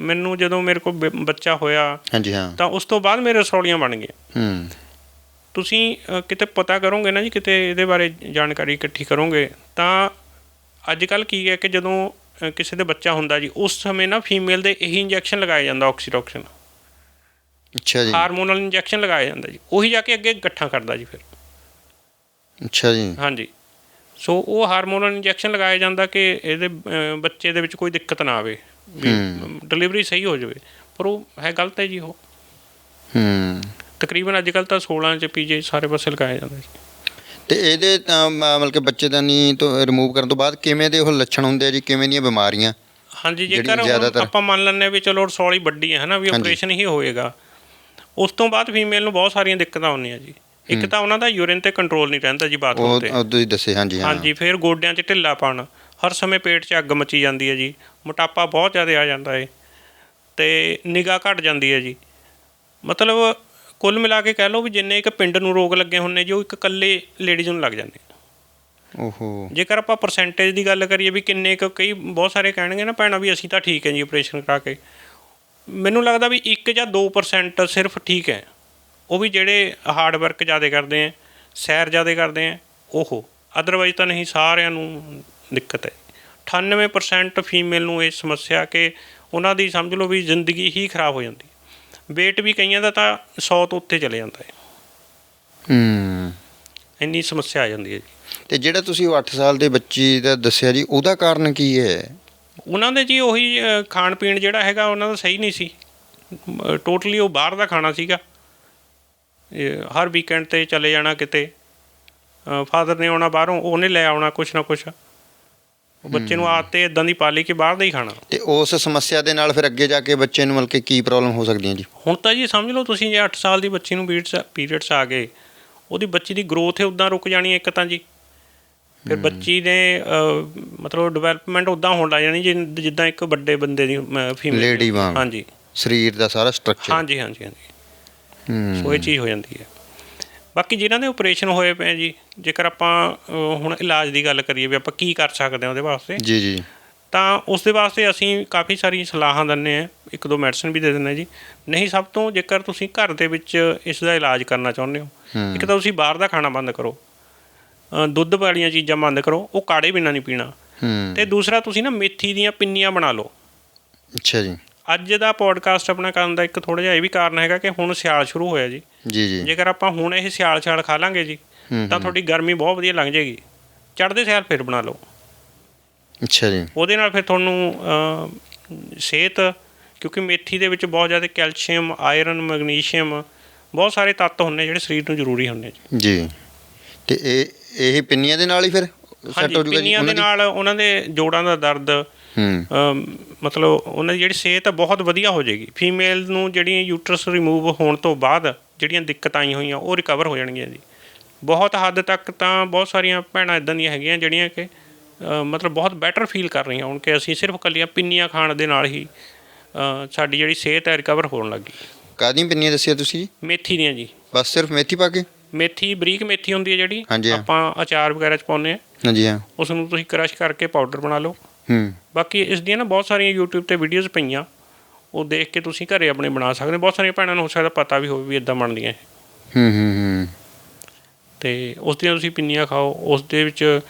ਮੈਨੂੰ ਜਦੋਂ ਮੇਰੇ ਕੋਲ ਬ- ਬੱਚਾ ਹੋਇਆ ਹਾਂਜੀ ਹਾਂ। ਤਾਂ ਉਸ ਤੋਂ ਬਾਅਦ ਮੇਰੇ ਰਸੌਲੀਆਂ ਬਣ ਗਈਆਂ। ਹੂੰ। ਤੁਸੀਂ ਕਿਤੇ ਪਤਾ ਕਰੋਗੇ ਨਾ ਜੀ ਕਿਤੇ ਇਹਦੇ ਬਾਰੇ ਜਾਣਕਾਰੀ ਇਕੱਠੀ ਕਰੋਗੇ ਤਾਂ ਅੱਜ ਕੱਲ ਕੀ ਹੈ ਕਿ ਜਦੋਂ ਕਿਸੇ ਦੇ ਬੱਚਾ ਹੁੰਦਾ ਜੀ ਉਸ ਸਮੇਂ ਨਾ ਫੀਮੇਲ ਦੇ ਇਹੀ ਇੰਜੈਕਸ਼ਨ ਲਗਾਇਆ ਜਾਂਦਾ ਆਕਸੀਟੋਕਸਿਨ। ਅੱਛਾ ਜੀ। ਹਾਰਮੋਨਲ ਇੰਜੈਕਸ਼ਨ ਲਗਾਇਆ ਜਾਂਦਾ ਜੀ ਉਹੀ ਜਾ ਕੇ ਅੱਗੇ ਗੱਠਾਂ ਕਰਦਾ ਜੀ ਫਿਰ। ਅੱਛਾ ਜੀ। ਹਾਂਜੀ। ਸੋ ਉਹ ਹਾਰਮੋਨਲ ਇੰਜੈਕਸ਼ਨ ਲਗਾਇਆ ਜਾਂਦਾ ਕਿ ਇਹਦੇ ਅਹ, ਬੱਚੇ ਦੇ ਵਿੱਚ ਕੋਈ ਦਿੱਕਤ ਨਾ ਆਵੇ ਵੀ ਡਿਲੀਵਰੀ ਸਹੀ ਹੋ ਜਾਵੇ। ਪਰ ਉਹ ਹੈ ਗਲਤ ਹੈ ਜੀ ਉਹ। ਹੂੰ। ਤਕਰੀਬਨ ਅੱਜ ਕੱਲ ਤਾਂ 16 ਚ ਪੀਜੇ ਸਾਰੇ ਪਾਸੇ ਲਗਾਇਆ ਜਾਂਦਾ ਜੀ। ਤੇ ਇਹਦੇ ਤਾਂ ਮ- ਮਤਲਬ ਕਿ ਬੱਚੇ ਦਾ ਨੀ ਤੋਂ ਰਿਮੂਵ ਕਰਨ ਤੋਂ ਬਾਅਦ ਕਿਵੇਂ ਦੇ ਉਹ ਲੱਛਣ ਹੁੰਦੇ ਆ ਜੀ? ਕਿਵੇਂ ਦੀਆਂ ਬਿਮਾਰੀਆਂ? ਹਾਂਜੀ ਜਿਹੜੀ ਜੇਕਰ ਹੁਣ ਜ਼ਿਆਦਾਤਰ- ਆਪਾਂ ਮੰਨ ਲੈਂਦੇ ਹਾਂ ਵੀ ਚਲੋ ਰਸੌਲੀ ਵੱਡੀ ਹੈ ਹਨਾ ਵੀ ਹਾਂਜੀ। ਆਪਰੇਸ਼ਨ ਹੀ ਹੋਏਗਾ ਉਸ ਤੋਂ ਬਾਅਦ ਫੀਮੇਲ ਨੂੰ ਬਹੁਤ ਸਾਰੀਆਂ ਦਿੱਕਤਾਂ ਆਉਂਦੀਆਂ ਜੀ। ਇੱਕ ਤਾਂ ਉਹਨਾਂ ਦਾ ਯੂਰਿਨ ਤੇ ਕੰਟਰੋਲ ਨਹੀਂ ਰਹਿੰਦਾ ਜੀ ਬਾਥਰੂਮ ਤੇ। ਉਹ ਤੁਸੀਂ ਦੱਸੇ ਹਾਂਜੀ ਹਾਂ। ਹਾਂਜੀ ਫਿਰ ਗੋਡਿਆਂ 'ਚ ਢਿੱਲਾਪਣ ਹਰ ਸਮੇਂ ਪੇਟ 'ਚ ਅੱਗ ਮੱਚੀ ਜਾਂਦੀ ਹੈ ਜੀ। ਮੋਟਾਪਾ ਬਹੁਤ ਜ਼ਿਆਦਾ ਆ ਜਾਂਦਾ ਹੈ ਤੇ ਨਿਗਾਹ ਘਟ ਜਾਂਦੀ ਹੈ ਜੀ। ਮਤਲਬ ਕੁੱਲ ਮਿਲਾ ਕੇ ਕਹਿ ਲਓ ਵੀ ਜਿੰਨੇ ਇੱਕ ਪਿੰਡ ਨੂੰ ਰੋਗ ਲੱਗੇ ਹੁੰਨੇ ਜੀ ਉਹ ਇੱਕ ਇਕੱਲੇ ਲੇਡੀਜ਼ ਨੂੰ ਲੱਗ ਜਾਂਦੇ। ਓਹੋ। ਜੇਕਰ ਆਪਾਂ ਪਰਸੈਂਟੇਜ ਦੀ ਗੱਲ ਕਰੀਏ ਵੀ ਕਿੰਨੇ ਕੁ ਕਈ ਬਹੁਤ ਸਾਰੇ ਕਹਿਣਗੇ ਨਾ ਭੈਣਾਂ ਵੀ ਅਸੀਂ ਤਾਂ ਠੀਕ ਹੈ ਜੀ ਆਪਰੇਸ਼ਨ ਕਰਾ ਕੇ। ਮੈਨੂੰ ਲੱਗਦਾ ਵੀ 1 ਜਾਂ 2% ਸਿਰਫ ਠੀਕ ਹੈ। ਉਹ ਵੀ ਜਿਹੜੇ ਹਾਰਡ ਵਰਕ ਜ਼ਿਆਦਾ ਕਰਦੇ ਆ ਸੈਰ ਜ਼ਿਆਦਾ ਕਰਦੇ ਆ ਉਹ। ਅਦਰਵਾਈਜ਼ ਤਾਂ ਨਹੀਂ ਸਾਰਿਆਂ ਨੂੰ ਦਿੱਕਤ ਹੈ। 98% ਫੀਮੇਲ ਨੂੰ ਇਹ ਸਮੱਸਿਆ ਕਿ ਉਹਨਾਂ ਦੀ ਸਮਝ ਲਓ ਵੀ ਜ਼ਿੰਦਗੀ ਹੀ ਖਰਾਬ ਹੋ ਜਾਂਦੀ। weight ਵੀ ਕਈਆਂ ਦਾ ਤਾਂ 100 ਤੋਂ ਉੱਤੇ ਚਲੇ ਜਾਂਦਾ ਹੈ। ਹੂੰ। ਇੰਨੀ ਸਮੱਸਿਆ ਆ ਜਾਂਦੀ ਹੈ ਜੀ। ਤੇ ਜਿਹੜਾ ਤੁਸੀਂ ਉਹ 8 ਸਾਲ ਦੇ ਬੱਚੀ ਦਾ ਦੱਸਿਆ ਜੀ ਉਹਦਾ ਕਾਰਨ ਕੀ ਹੈ? ਉਹਨਾਂ ਦੇ ਜੀ ਉਹੀ ਖਾਣ ਪੀਣ ਜਿਹੜਾ ਹੈਗਾ ਉਹਨਾਂ ਦਾ ਸਹੀ ਨਹੀਂ ਸੀ। ਟੋਟਲੀ ਉਹ ਬਾਹਰ ਦਾ ਖਾਣਾ ਸੀਗਾ। ਇਹ ਹਰ ਵੀਕਐਂਡ ਤੇ ਚਲੇ ਜਾਣਾ ਕਿਤੇ। ਫਾਦਰ ਨੇ ਆਉਣਾ ਬਾਹਰੋਂ ਉਹਨੇ ਲੈ ਆਉਣਾ ਕੁਛ ਨਾ ਕੁਛ। ਉਹ ਬੱਚੇ ਨੂੰ ਆਦਤ ਤੇ ਇਦਾਂ ਦੀ ਪਾਲੀ ਕਿ ਬਾਹਰ ਦਾ ਹੀ ਖਾਣਾ। ਤੇ ਉਸ ਸਮੱਸਿਆ ਦੇ ਨਾਲ ਫਿਰ ਅੱਗੇ ਜਾ ਕੇ ਬੱਚੇ ਨੂੰ ਮਤਲਬ ਕਿ ਕੀ ਪ੍ਰੋਬਲਮ ਹੋ ਸਕਦੀਆਂ ਜੀ? ਹੁਣ ਤਾਂ ਜੀ ਸਮਝ ਲਓ ਤੁਸੀਂ ਜੇ 8 ਸਾਲ ਦੀ ਬੱਚੀ ਨੂੰ ਪੀਰੀਅਡਸ ਪੀਰੀਅਡਸ ਆ ਗਏ ਉਹਦੀ ਬੱਚੀ ਦੀ ਗਰੋਥ ਹੈ ਉਦਾਂ ਰੁਕ ਜਾਣੀ ਹੈ ਇੱਕ ਤਾਂ ਜੀ। ਫਿਰ ਬੱਚੀ ਨੇ ਮਤਲਬ ਡਿਵੈਲਪਮੈਂਟ ਉਦਾਂ ਹੋਣ ਲੱਗ ਜਾਣੀ ਜਿੱਦਾਂ ਇੱਕ ਵੱਡੇ ਬੰਦੇ ਦੀ ਫੀਮੇਲ Lady ਵਾਂਗ। ਹਾਂਜੀ। ਸਰੀਰ ਦਾ ਸਾਰਾ ਸਟਰਕਚਰ ਹਾਂਜੀ ਹਾਂਜੀ ਹਾਂਜੀ। ਹੂੰ ਸੋ ਇਹ ਚੀਜ਼ ਹੋ ਜਾਂਦੀ ਹੈ। ਬਾਕੀ ਜਿਨ੍ਹਾਂ ਦੇ ਆਪਰੇਸ਼ਨ ਹੋਏ ਪਏ ਜੀ ਜੇਕਰ ਆਪਾਂ ਹੁਣ ਇਲਾਜ ਦੀ ਗੱਲ ਕਰੀਏ ਵੀ ਆਪਾਂ ਕੀ ਕਰ ਸਕਦੇ ਹਾਂ ਉਹਦੇ ਵਾਸਤੇ ਜੀ ਜੀ। ਤਾਂ ਉਸ ਦੇ ਵਾਸਤੇ ਅਸੀਂ ਕਾਫੀ ਸਾਰੀਆਂ ਸਲਾਹਾਂ ਦਿੰਦੇ ਆ ਇੱਕ ਦੋ ਮੈਡੀਸਨ ਵੀ ਦੇ ਹਾਂ ਜੀ। ਨਹੀਂ ਸਭ ਤੋਂ ਜੇਕਰ ਤੁਸੀਂ ਘਰ ਦੇ ਵਿੱਚ ਇਸ ਦਾ ਇਲਾਜ ਕਰਨਾ ਚਾਹੁੰਦੇ ਹੋ ਇੱਕ ਤਾਂ ਤੁਸੀਂ ਬਾਹਰ ਦਾ ਖਾਣਾ ਬੰਦ ਕਰੋ। ਦੁੱਧ ਵਾਲੀਆਂ ਚੀਜ਼ਾਂ ਬੰਦ ਕਰੋ ਉਹ ਕਾੜੇ ਬਿਨਾਂ ਨਹੀਂ ਪੀਣਾ। ਤੇ ਦੂਸਰਾ ਤੁਸੀਂ ਨਾ ਮੇਥੀ ਦੀਆਂ ਪਿੰਨੀਆਂ ਬਣਾ ਲਓ। ਅੱਛਾ ਜੀ। ਅੱਜ ਦਾ ਪੋਡਕਾਸਟ ਆਪਣਾ ਕਰਨ ਦਾ ਇੱਕ ਥੋੜਾ ਜਿਹਾ ਇਹ ਵੀ ਕਾਰਨ ਹੈਗਾ ਕਿ ਹੁਣ ਸਿਆਲ ਸ਼ੁਰੂ ਹੋਇਆ ਜੀ। ਜੀ ਜੀ। ਜੇਕਰ ਆਪਾਂ ਹੁਣ ਇਹ ਸਿਆਲ ਸਿਆਲ ਖਾ ਲਾਂਗੇ ਜੀ ਤਾਂ ਤੁਹਾਡੀ ਗਰਮੀ ਬਹੁਤ ਵਧੀਆ ਲੰਘ ਜਾਏਗੀ। ਚੜ੍ਹਦੇ ਸਿਆਲ ਫਿਰ ਬਣਾ ਲਓ। ਅੱਛਾ ਜੀ। ਉਹਦੇ ਨਾਲ ਫਿਰ ਤੁਹਾਨੂੰ ਸਿਹਤ ਕਿਉਂਕਿ ਮੇਥੀ ਦੇ ਵਿੱਚ ਬਹੁਤ ਜ਼ਿਆਦਾ ਕੈਲਸ਼ੀਅਮ ਆਇਰਨ ਮੈਗਨੀਸ਼ੀਅਮ ਬਹੁਤ ਸਾਰੇ ਤੱਤ ਹੁੰਦੇ ਜਿਹੜੇ ਸਰੀਰ ਨੂੰ ਜ਼ਰੂਰੀ ਹੁੰਦੇ ਜੀ। ਜੀ। ਤੇ ਇਹ ਇਹ ਪਿੰਨੀਆਂ ਦੇ ਨਾਲ ਹੀ ਫਿਰ ਸੈੱਟ ਹੋ ਜੂਗਾ ਜੀ ਪਿੰਨੀਆਂ ਦੇ? ਨਾਲ ਉਹਨਾਂ ਦੇ ਜੋੜਾਂ ਦਾ ਦਰਦ ਮਤਲਬ ਉਹਨਾਂ ਦੀ ਜਿਹੜੀ ਸਿਹਤ ਹੈ ਬਹੁਤ ਵਧੀਆ ਹੋ ਜਾਏਗੀ। ਫੀਮੇਲ ਨੂੰ ਜਿਹੜੀਆਂ ਯੂਟਰਸ ਰਿਮੂਵ ਹੋਣ ਤੋਂ ਬਾਅਦ ਜਿਹੜੀਆਂ ਦਿੱਕਤਾਂ ਆਈਆਂ ਹੋਈਆਂ ਉਹ ਰਿਕਵਰ ਹੋ ਜਾਣਗੀਆਂ ਜੀ। ਬਹੁਤ ਹੱਦ ਤੱਕ ਤਾਂ ਬਹੁਤ ਸਾਰੀਆਂ ਭੈਣਾਂ ਇਦਾਂ ਦੀਆਂ ਹੈਗੀਆਂ ਜਿਹੜੀਆਂ ਕਿ ਮਤਲਬ ਬਹੁਤ ਬੈਟਰ ਫੀਲ ਕਰ ਰਹੀਆਂ ਹੁਣ ਕਿ ਅਸੀਂ ਸਿਰਫ ਕੱਲੀਆਂ ਪਿੰਨੀਆਂ ਖਾਣ ਦੇ ਨਾਲ ਹੀ ਸਾਡੀ ਜਿਹੜੀ ਸਿਹਤ ਹੈ ਰਿਕਵਰ ਹੋਣ ਲੱਗੀ ਕਾਹਦੀਆਂ ਪਿੰਨੀਆਂ ਦੱਸਿਆ ਤੁਸੀਂ? ਮੇਥੀ ਦੀਆਂ ਜੀ। ਬਸ ਸਿਰਫ ਮੇਥੀ ਪਾ ਕੇ? ਮੇਥੀ ਬਰੀਕ ਮੇਥੀ ਹੁੰਦੀ ਹੈ ਜਿਹੜੀ। ਆਪਾਂ ਅਚਾਰ ਵਗੈਰਾ ਚ ਪਾਉਂਦੇ ਆ ਹਾਂਜੀ ਹਾਂ। ਉਸ ਨੂੰ ਤੁਸੀਂ ਕ੍ਰਸ਼ ਕਰਕੇ ਪਾਊਡਰ ਬਣਾ ਲਓ। ਹੂੰ। ਬਾਕੀ ਇਸ ਦੀਆਂ ਨਾ ਬਹੁਤ ਸਾਰੀਆਂ YouTube ਤੇ ਵੀਡੀਓਜ਼ ਪਈਆਂ। ਉਹ ਦੇਖ ਕੇ ਤੁਸੀਂ ਘਰੇ ਆਪਣੇ ਬਣਾ ਸਕਦੇ ਹੋ। ਬਹੁਤ ਸਾਰੀਆਂ ਭੈਣਾਂ ਨੂੰ ਹੋ ਸਕਦਾ ਪਤਾ ਵੀ ਹੋਵੇ ਵੀ ਇਦਾਂ ਬਣਦੀਆਂ। ਹੂੰ ਹੂੰ ਹੂੰ। ਤੇ ਉਸ ਦੀਆਂ ਤੁਸੀਂ ਪਿੰਨੀਆਂ ਖਾਓ। ਉਸ ਦੇ ਵਿੱਚ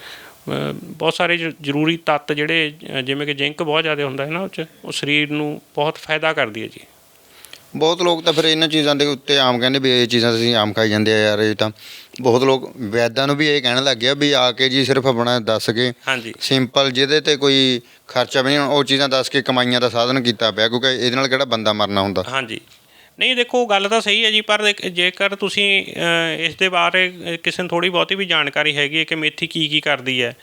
ਬਹੁਤ ਸਾਰੇ ਜ- ਜ਼ਰੂਰੀ ਤੱਤ ਜਿਹੜੇ ਜਿਵੇਂ ਕਿ ਜ਼ਿੰਕ ਬਹੁਤ ਜ਼ਿਆਦਾ ਹੁੰਦਾ ਹੈ ਨਾ ਉਹ 'ਚ ਉਹ ਸਰੀਰ ਨੂੰ ਬਹੁਤ ਫਾਇਦਾ ਕਰਦੀ ਹੈ ਜੀ। ਬਹੁਤ ਲੋਕ ਤਾਂ ਫਿਰ ਇਹਨਾਂ ਚੀਜ਼ਾਂ ਦੇ ਉੱਤੇ ਆਮ ਕਹਿੰਦੇ ਵੀ ਇਹ ਚੀਜ਼ਾਂ ਤੁਸੀਂ ਆਮ ਖਾਈ ਜਾਂਦੇ ਆ ਯਾਰ ਇਹ ਤਾਂ ਬਹੁਤ ਲੋਕ ਵੈਦਾਂ ਨੂੰ ਵੀ ਇਹ ਕਹਿਣ ਲੱਗ ਗਿਆ ਵੀ ਆ ਕੇ ਜੀ ਸਿਰਫ ਆਪਣਾ ਦੱਸ ਕੇ ਹਾਂਜੀ। ਸਿੰਪਲ ਜਿਹਦੇ ਤੇ ਕੋਈ ਖਰਚਾ ਵੀ ਨਹੀਂ ਹੋਣਾ, ਉਹ ਚੀਜ਼ਾਂ ਦੱਸ ਕੇ ਕਮਾਈਆਂ ਦਾ ਸਾਧਨ ਕੀਤਾ ਪਿਆ ਕਿਉਂਕਿ ਇਹਦੇ ਨਾਲ ਕਿਹੜਾ ਬੰਦਾ ਮਰਨਾ ਹੁੰਦਾ? ਹਾਂਜੀ। ਨਹੀਂ ਦੇਖੋ ਗੱਲ ਤਾਂ ਸਹੀ ਹੈ ਜੀ ਪਰ ਦੇਖ- ਜੇਕਰ ਤੁਸੀਂ ਅ, ਇਸ ਦੇ ਬਾਰੇ ਅ, ਕਿਸੇ ਨੂੰ ਥੋੜੀ ਬਹੁਤੀ ਵੀ ਜਾਣਕਾਰੀ ਹੈਗੀ ਹੈ ਕਿ ਮੇਥੀ ਕੀ ਕੀ ਕਰਦੀ ਹੈ